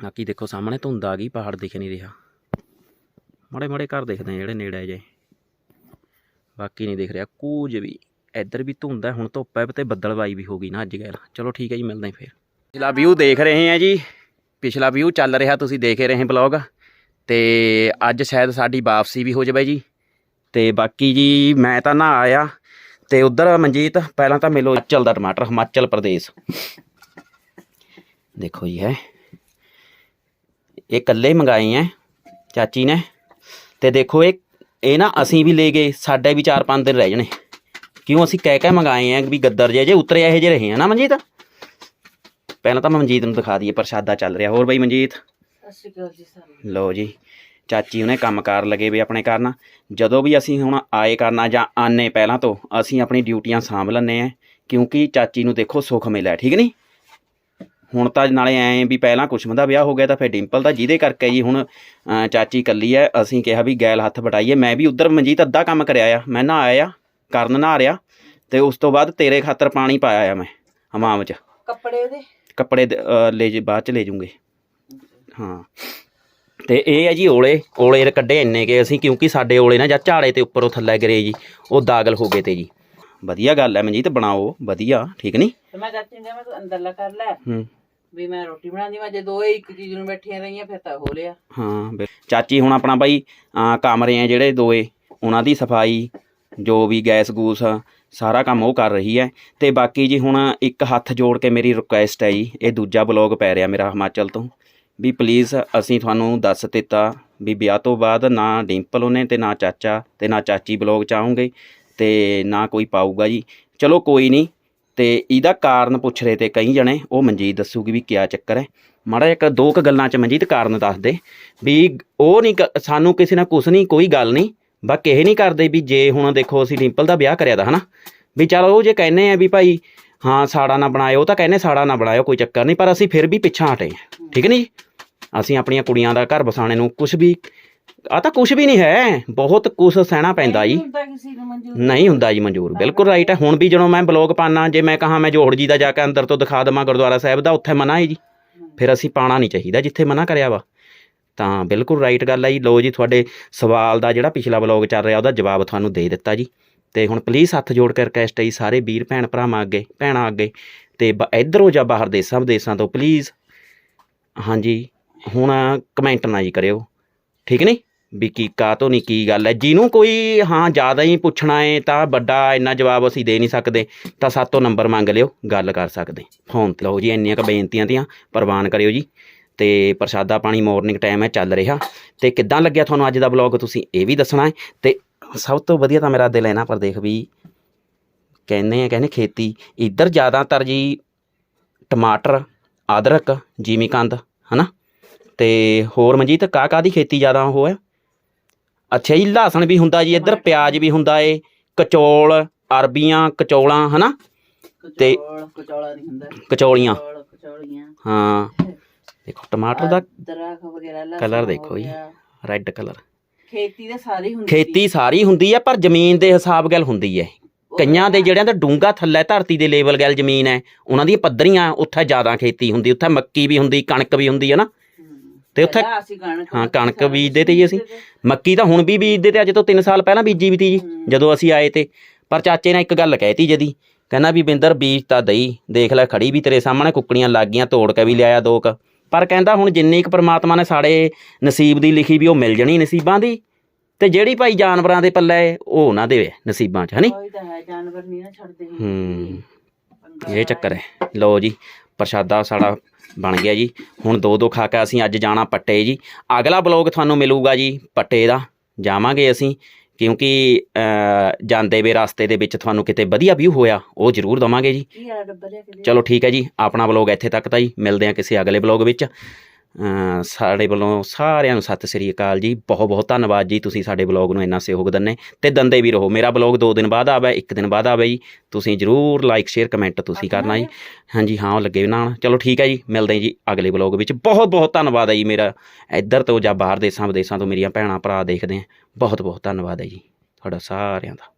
ਬਾਕੀ ਦੇਖੋ, ਸਾਹਮਣੇ ਧੁੰਦ ਆ ਗਈ, ਪਹਾੜ ਦਿਖ ਨਹੀਂ ਰਿਹਾ। ਮਾੜੇ ਮਾੜੇ ਘਰ ਦਿਖਦੇ ਜਿਹੜੇ ਨੇੜੇ ਜੇ। ਬਾਕੀ ਨਹੀਂ ਦਿਖ ਰਿਹਾ ਕੁਝ ਵੀ। ਇੱਧਰ ਵੀ ਧੁੰਦ ਹੈ ਹੁਣ ਧੁੱਪ ਹੈ ਤੇ ਬੱਦਲਵਾਈ ਵੀ ਹੋ ਗਈ ਨਾ ਅੱਜ ਕੱਲ੍ਹ। ਚਲੋ ਠੀਕ ਹੈ ਜੀ, ਮਿਲਦੇ ਆ ਫੇਰ। ਪਿਛਲਾ ਵਿਊ ਦੇਖ ਰਹੇ ਆ ਜੀ। ਪਿਛਲਾ ਵਿਊ ਚੱਲ ਰਿਹਾ, ਤੁਸੀਂ ਦੇਖ ਹੀ ਰਹੇ ਬਲੌਗ ਤੇ ਅੱਜ ਸ਼ਾਇਦ ਸਾਡੀ ਵਾਪਸੀ ਵੀ ਹੋ ਜਾਵੇ ਜੀ। ਤੇ ਬਾਕੀ ਜੀ ਮੈਂ ਤਾਂ ਨਾ ਆਇਆ ਤੇ ਉਧਰ ਮਨਜੀਤ ਪਹਿਲਾਂ ਤਾਂ ਮਿਲੋ ਹਿਮਾਚਲ ਦਾ ਟਮਾਟਰ ਹਿਮਾਚਲ ਪ੍ਰਦੇਸ਼। ਦੇਖੋ ਜੀ ਹੈ। ਇਹ ਕੱਲੇ ਮੰਗਾਏ ਐ ਚਾਚੀ ਨੇ। ਤੇ ਦੇਖੋ ਇਹ ਇਹ ਨਾ ਅਸੀਂ ਵੀ ਲੈ ਗਏ ਸਾਡੇ ਵੀ 4-5 ਦਿਨ ਰਹਿ ਜਾਣੇ। ਕਿਉਂ ਅਸੀਂ ਕਹਿ ਕਹਿ ਮੰਗਾਏ ਆ ਵੀ ਗੱਦਰ ਜੇ ਜੇ ਉਤਰੇ ਇਹੋ ਜਿਹੇ ਰਹੇ ਆ ਨਾ ਮਨਜੀਤ? ਪਹਿਲਾਂ ਤਾਂ ਮੈਂ ਮਨਜੀਤ ਨੂੰ ਦਿਖਾ ਦਈਏ ਪ੍ਰਸ਼ਾਦਾ ਚੱਲ ਰਿਹਾ। ਹੋਰ ਬਈ ਮਨਜੀਤ? ਸਤਿ ਸ਼੍ਰੀ ਅਕਾਲ ਜੀ ਸਾਰੇ ਲਓ ਜੀ। ਚਾਚੀ ਉਹਨੇ ਕੰਮਕਾਰ ਲੱਗੇ ਵੀ ਆਪਣੇ ਕਰਨ ਜਦੋਂ ਵੀ ਅਸੀਂ ਹੁਣ ਆਏ ਕਰਨਾ ਜਾਂ ਆਨੇ ਪਹਿਲਾਂ ਤੋਂ ਅਸੀਂ ਆਪਣੀ ਡਿਊਟੀਆਂ ਸਾਂਭ ਲੈਂਦੇ ਆ ਕਿਉਂਕਿ ਚਾਚੀ ਨੂੰ ਦੇਖੋ ਸੁੱਖ ਮਿਲਿਆ ਠੀਕ ਨਹੀਂ? ਹੁਣ ਤਾਂ ਨਾਲੇ ਐਂ ਵੀ ਪਹਿਲਾਂ ਕੁਸ਼ਮ ਦਾ ਵਿਆਹ ਹੋ ਗਿਆ ਤਾਂ ਫਿਰ ਡਿੰਪਲ ਦਾ ਜਿਹਦੇ ਕਰਕੇ ਜੀ ਹੁਣ ਚਾਚੀ ਇਕੱਲੀ ਐ ਅਸੀਂ ਕਿਹਾ ਵੀ ਗੈਲ ਹੱਥ ਵਟਾਈਏ ਮੈਂ ਵੀ ਉਧਰ ਮਨਜੀਤ ਅੱਧਾ ਕੰਮ ਕਰਿਆ ਆ ਮੈਂ ਨਾ ਆਇਆ ਕਰਨ ਨਾ ਰਿਆ ਤੇ ਉਸ ਤੋਂ ਬਾਅਦ ਤੇਰੇ ਖਾਤਰ ਪਾਣੀ ਪਾਇਆ ਆ ਮੈਂ ਹਮਾਮ 'ਚ। ਕੱਪੜੇ ਉਹਦੇ? ਕੱਪੜੇ ਲੈ ਜੇ ਬਾਅਦ ਚ ਲੈ ਜੂਗੇ। ਹਾਂ। ਤੇ ਇਹ ਹੈ ਜੀ ਓਲੇ ਓਲੇ ਕੱਢੇ ਇੰਨੇ ਕੇ ਅਸੀਂ ਕਿਉਂਕਿ ਸਾਡੇ ਓਲੇ ਨਾ ਜਾਂ ਝਾੜੇ ਤੇ ਉੱਪਰੋਂ ਥੱਲੇ ਗਰੇ ਜੀ ਉਹ ਦਾਗਲ ਹੋ ਗਏ ਤੇ ਜੀ। ਵਧੀਆ ਗੱਲ ਹੈ ਮਨਜੀਤ ਬਣਾਓ ਵਧੀਆ ਠੀਕ ਨਹੀਂ? ਤੇ ਮੈਂ ਚਾਚੀ ਨੇ ਕਿਹਾ ਮੈਂ ਤੂੰ ਅੰਦਰਲਾ ਕਰ ਲੈ। ਹੂੰ। ਵੀ ਮੈਂ ਰੋਟੀ ਬਣਾਉਂਦੀ ਮੈਂ ਜੇ ਦੋਏ ਇੱਕ ਚੀਜ਼ ਨੂੰ ਬੈਠੀਆਂ ਰਹੀਆਂ ਫਿਰ ਤਾਂ ਹੋ ਲਿਆ। ਹਾਂ ਬਿਲ- ਚਾਚੀ ਹੁਣ ਆਪਣਾ ਬਾਈ ਅਹ ਕਮਰੇ ਆ ਜਿਹੜੇ ਦੋਏ ਉਹਨਾਂ ਦੀ ਸਫ਼ਾਈ ਜੋ ਵੀ ਗੈਸ ਗੂਸ ਸਾਰਾ ਕੰਮ ਉਹ ਕਰ ਰਹੀ ਹੈ। ਤੇ ਬਾਕੀ ਜੀ ਹੁਣ ਇੱਕ ਹੱਥ ਜੋੜ ਕੇ ਮੇਰੀ ਰਿਕੁਐਸਟ ਹੈ ਜੀ ਇਹ ਦੂਜਾ ਬਲੌਗ ਪੈ ਰਿਹਾ ਮੇਰਾ ਹਿਮਾਚਲ ਤੋਂ। ਵੀ ਪਲੀਜ਼ ਅਸੀਂ ਤੁਹਾਨੂੰ ਦੱਸ ਦਿੱਤਾ ਵੀ ਵਿਆਹ ਤੋਂ ਬਾਅਦ ਨਾ ਡਿੰਪਲ ਉਹਨੇ ਤੇ ਨਾ ਚਾਚਾ ਤੇ ਨਾ ਚਾਚੀ ਬਲੌਗ ਚਾਹੂੰਗੇ ਤੇ ਨਾ ਕੋਈ ਪਾਊਗਾ ਜੀ। ਚਲੋ ਕੋਈ ਨਹੀਂ ਤੇ ਇਹਦਾ ਕਾਰਨ ਪੁੱਛ ਰਹੇ ਤੇ ਕਈ ਜਣੇ, ਉਹ ਮਨਜੀਤ ਦੱਸੂਗੀ ਵੀ ਕਿਆ ਚੱਕਰ ਹੈ। ਮਾੜਾ ਇੱਕ ਦੋ ਕੁ ਗੱਲਾਂ ਚ ਮਨਜੀਤ ਕਾਰਨ ਦੱਸ ਦੇ ਵੀ ਉਹ ਨਹੀਂ ਕ- ਸਾਨੂੰ ਕਿਸੇ ਨਾਲ ਕੁਛ ਨਹੀਂ, ਕੋਈ ਗੱਲ ਨਹੀਂ। ਬਾਕੀ ਇਹ ਨਹੀਂ ਕਰਦੇ ਵੀ ਜੇ ਹੁਣ ਦੇਖੋ ਅਸੀਂ ਡਿੰਪਲ ਦਾ ਵਿਆਹ ਕਰਿਆ ਦਾ ਹਨਾ। ਵੀ ਚਲੋ ਉਹ ਜੇ ਕਹਿੰਦੇ ਆ ਵੀ ਭਾਈ ਹਾਂ ਸਾੜਾ ਨਾ ਬਣਾਇਓ ਉਹ ਤਾਂ ਕਹਿੰਦੇ ਸਾੜਾ ਨਾ ਬਣਾਇਓ ਕੋਈ ਚੱਕਰ ਨਹੀਂ ਪਰ ਅਸੀਂ ਫਿਰ ਵੀ ਪਿੱਛਾ ਹਟੇ। ਠੀਕ ਨਹੀਂ ਅਸੀਂ ਆਪਣੀਆਂ ਕੁੜੀਆਂ ਦਾ ਘਰ ਬਸਾਣੇ ਨੂੰ ਕੁਝ ਵੀ ਆ ਤਾਂ ਕੁਝ ਵੀ ਨਹੀਂ ਹੈ ਬਹੁਤ ਕੁਝ ਸਹਿਣਾ ਪੈਂਦਾ ਜੀ। ਹੁੰਦਾ ਨਹੀਂ ਹੁੰਦਾ ਜੀ ਮਨਜ਼ੂਰ ਬਿਲਕੁਲ ਰਾਈਟ ਹੈ। ਹੁਣ ਵੀ ਜਦੋਂ ਮੈਂ ਬਲੌਗ ਪਾਣਾ ਜੇ ਮੈਂ ਕਹਾ ਮੈਂ ਜੋੜ ਜੀ ਦਾ ਜਾ ਕੇ ਅੰਦਰ ਤੋਂ ਦਿਖਾ ਦਵਾਂ ਗੁਰਦੁਆਰਾ ਸਾਹਿਬ ਦਾ ਉੱਥੇ ਮਨਾ ਹੈ ਜੀ। ਫਿਰ ਅਸੀਂ ਪਾਣਾ ਨਹੀਂ ਚਾਹੀਦਾ ਜਿੱਥੇ ਮਨਾ ਕਰਿਆ ਵਾ। ਤਾਂ ਬਿਲਕੁਲ ਰਾਈਟ ਗੱਲ ਹੈ ਜੀ। ਲੋ ਜੀ ਤੁਹਾਡੇ ਸਵਾਲ ਦਾ ਜਿਹੜਾ ਪਿਛਲਾ ਬਲੌਗ ਚੱਲ ਰਿਹਾ ਉਹਦਾ ਜਵਾਬ ਤੁਹਾਨੂੰ ਦੇ ਦਿੱਤਾ ਜੀ। ਤੇ ਹੁਣ ਪਲੀਜ਼ ਹੱਥ ਜੋੜ ਕੇ ਰਿਕਵੈਸਟ ਹੈ ਸਾਰੇ ਵੀਰ ਭੈਣ ਭਰਾਵਾਂ ਅੱਗੇ, ਭੈਣਾਂ ਅੱਗੇ ਤੇ ਬ- ਇੱਧਰੋਂ ਜਾਂ ਬਾਹਰ ਦੇਸਾਂ ਵਿਦੇਸਾਂ ਤੋਂ ਪਲੀਜ਼ ਹਾਂਜੀ, ਹੁਣ ਕਮੈਂਟ ਨਾ ਜੀ ਕਰਿਓ, ਠੀਕ ਨਹੀਂ? ਵੀ ਕੀ ਕਾਹਤੋਂ ਨਹੀਂ ਕੀ ਗੱਲ ਹੈ, ਜਿਹਨੂੰ ਕੋਈ ਹਾਂ ਜ਼ਿਆਦਾ ਹੀ ਪੁੱਛਣਾ ਹੈ ਤਾਂ ਵੱਡਾ ਇੰਨਾ ਜਵਾਬ ਅਸੀਂ ਦੇ ਨਹੀਂ ਸਕਦੇ, ਤਾਂ ਸਾਤੋਂ ਨੰਬਰ ਮੰਗ ਲਿਓ, ਗੱਲ ਕਰ ਸਕਦੇ ਫੋਨ ਤੇ ਲਓ ਜੀ ਇੰਨੀਆਂ ਕੁ ਬੇਨਤੀਆਂ ਤੀਆਂ ਪ੍ਰਵਾਨ ਕਰਿਓ ਜੀ, ਤੇ ਪ੍ਰਸ਼ਾਦਾ ਪਾਣੀ ਮਾਰਨਿੰਗ ਟਾਈਮ ਹੈ, ਚੱਲ ਰਿਹਾ, ਤੇ ਕਿੱਦਾਂ ਲੱਗਿਆ ਤੁਹਾਨੂੰ ਅੱਜ ਦਾ ਵਲੌਗ ਤੁਸੀਂ ਇਹ ਵੀ ਦੱਸਣਾ ਹੈ, ਤੇ ਸਭ ਤੋਂ ਵਧੀਆ ਤਾਂ ਮੇਰਾ ਦਿਲ ਹੈ ਨਾ ਪਰ ਦੇਖ ਵੀ ਕਹਿੰਦੇ ਆ ਕਹਿੰਦੇ ਖੇਤੀ। ਇੱਧਰ ਜ਼ਿਆਦਾਤਰ ਜੀ ਟਮਾਟਰ ਅਦਰਕ ਜੀਮੀਕੰਦ ਹਨਾ? ਤੇ ਹੋਰ ਮਨਜੀਤ ਕਾ ਕਾ ਦੀ ਖੇਤੀ ਜ਼ਿਆਦਾ ਉਹ ਹੈ? ਅੱਛਾ ਜੀ ਲਹਸਣ ਵੀ ਹੁੰਦਾ ਜੀ ਇੱਧਰ ਪਿਆਜ਼ ਵੀ ਹੁੰਦਾ ਏ ਕਚੌਲ ਅਰਬੀਆਂ ਕਚੌਲਾਂ ਹਨਾ? ਤੇ- ਕਚੌਲ ਨਹੀਂ ਹੁੰਦਾ। ਕਚੌਲੀਆਂ। ਕਚੌਲ ਕਚੌਲੀਆਂ। ਹਾਂ ਦੇਖੋ ਟਮਾਟਰ ਦਾ ਦਰਖ ਵਗੈਰਾ ਲਸਣ ਕਲਰ ਦੇਖੋ ਜੀ। Red colour. ਖੇਤੀ ਦੇ ਸਾਰੀ ਹੁੰਦੀ ਖੇਤੀ ਸਾਰੀ ਹੁੰਦੀ ਹੈ ਪਰ ਜ਼ਮੀਨ ਦੇ ਹਿਸਾਬ ਗੱਲ ਹੁੰਦੀ ਹੈ ਕਈਆਂ ਦੇ ਜਿਹੜਿਆਂ ਦੇ ਡੂੰਗਾ ਥੱਲੇ ਧਰਤੀ ਦੇ ਲੈਵਲ ਗੱਲ ਜ਼ਮੀਨ ਹੈ ਉਹਨਾਂ ਦੀਆਂ ਪੱਧਰੀਆਂ ਉੱਥੇ ਜ਼ਿਆਦਾ ਖੇਤੀ ਹੁੰਦੀ ਉੱਥੇ ਮੱਕੀ ਵੀ ਹੁੰਦੀ ਕਣਕ ਵੀ ਹੁੰਦੀ ਹੈ ਨਾ। ਤੇ ਉੱਥੇ ਹਾਂ, ਕਣਕ ਬੀਜਦੇ ਤੇ ਜੀ ਅਸੀਂ। ਮੱਕੀ ਤਾਂ ਹੁਣ ਵੀ ਬੀਜਦੇ ਤੇ ਅੱਜ ਤੋਂ 3 ਸਾਲ ਪਹਿਲਾਂ ਬੀਜੀ ਵੀ ਤੀ ਜੀ। ਜਦੋਂ ਅਸੀਂ ਆਏ ਤੇ। ਪਰ ਚਾਚੇ ਨੇ ਇੱਕ ਗੱਲ ਕਹਿਤੀ ਜਦੀ ਕਹਿੰਦਾ ਵੀ ਬਿੰਦਰ ਬੀਜ ਤਾਂ ਦਈ ਦੇਖ ਲੈ ਖੜੀ ਵੀ ਤੇਰੇ ਸਾਹਮਣੇ ਕੁੱਕੜੀਆਂ ਲੱਗ ਗਈਆਂ ਤੋੜ ਕੇ ਵੀ ਲਿਆਇਆ ਦੋ ਕ। ਪਰ ਕਹਿੰਦਾ ਹੁਣ ਜਿੰਨੀ ਕੁ ਪ੍ਰਮਾਤਮਾ ਨੇ ਸਾਡੇ ਨਸੀਬ ਦੀ ਲਿਖੀ ਵੀ ਉਹ ਮਿਲ ਜਣੀ ਨਸੀਬਾਂ ਦੀ ਤੇ ਜਿਹੜੀ ਭਾਈ ਜਾਨਵਰਾਂ ਦੇ ਪੱਲੇ ਉਹ ਉਹਨਾਂ ਦੇ ਨਸੀਬਾਂ 'ਚ ਹਨੀ ਉਹੀ ਤਾਂ ਹੈ ਜਾਨਵਰ ਨਹੀਂ ਨਾ ਛੱਡਦੇ। ਹੂੰ ਇਹ ਚੱਕਰ ਹੈ। ਲਓ ਜੀ ਪ੍ਰਸ਼ਾਦਾ ਸਾਡਾ ਬਣ ਗਿਆ ਜੀ। ਹੁਣ ਦੋ ਦੋ ਖਾ ਕੇ ਅਸੀਂ ਅੱਜ ਜਾਣਾ ਪੱਟੇ ਜੀ। ਅਗਲਾ ਬਲੌਗ ਤੁਹਾਨੂੰ ਮਿਲੂਗਾ ਜੀ ਪੱਟੇ ਦਾ। ਜਾਵਾਂਗੇ ਅਸੀਂ। ਕਿਉਂਕਿ ਜਾਂਦੇ ਵੇ ਰਸਤੇ ਦੇ ਵਿੱਚ ਤੁਹਾਨੂੰ ਕਿਤੇ ਵਧੀਆ ਵਿਊ ਹੋਇਆ ਉਹ ਜ਼ਰੂਰ ਦਵਾਂਗੇ ਜੀ। ਚਲੋ ਠੀਕ ਹੈ ਜੀ ਆਪਣਾ ਬਲੌਗ ਇੱਥੇ ਤੱਕ ਤਾਂ ਜੀ ਮਿਲਦੇ ਹਾਂ ਕਿਸੇ ਅਗਲੇ ਬਲੌਗ ਵਿੱਚ। ਸਾਡੇ ਵੱਲੋਂ ਸਾਰਿਆਂ ਨੂੰ ਸਤਿ ਸ੍ਰੀ ਅਕਾਲ ਜੀ। ਬਹੁਤ ਬਹੁਤ ਧੰਨਵਾਦ ਜੀ ਤੁਸੀਂ ਸਾਡੇ ਬਲੌਗ ਨੂੰ ਇੰਨਾ ਸਹਿਯੋਗ ਦਿੰਨੇ ਤੇ ਦੰਦੇ ਵੀ ਰਹੋ। ਮੇਰਾ ਬਲੌਗ ਦੋ ਦਿਨ ਬਾਅਦ ਆਵੇ ਇੱਕ ਦਿਨ ਬਾਅਦ ਆਵੇ ਜੀ। ਤੁਸੀਂ ਜਰੂਰ ਲਾਈਕ ਸ਼ੇਅਰ ਕਮੈਂਟ ਤੁਸੀਂ ਕਰਨਾ ਜੀ। ਹਾਂਜੀ ਹਾਂ ਲੱਗੇ ਨਾਲ। ਚਲੋ ਠੀਕ ਹੈ ਜੀ ਮਿਲਦੇ ਜੀ ਅਗਲੇ ਬਲੌਗ ਵਿੱਚ। ਬਹੁਤ ਬਹੁਤ ਧੰਨਵਾਦ ਹੈ ਜੀ ਮੇਰਾ। ਇੱਧਰ ਤੋਂ ਜਾਂ ਬਾਹਰ ਦੇਸਾਂ ਵਿਦੇਸਾਂ ਤੋਂ ਮੇਰੀਆਂ ਭੈਣਾਂ ਭਰਾ ਦੇਖਦੇ ਆ। ਬਹੁਤ ਬਹੁਤ ਧੰਨਵਾਦ ਹੈ ਜੀ। ਤੁਹਾਡਾ ਸਾਰਿਆਂ ਦਾ।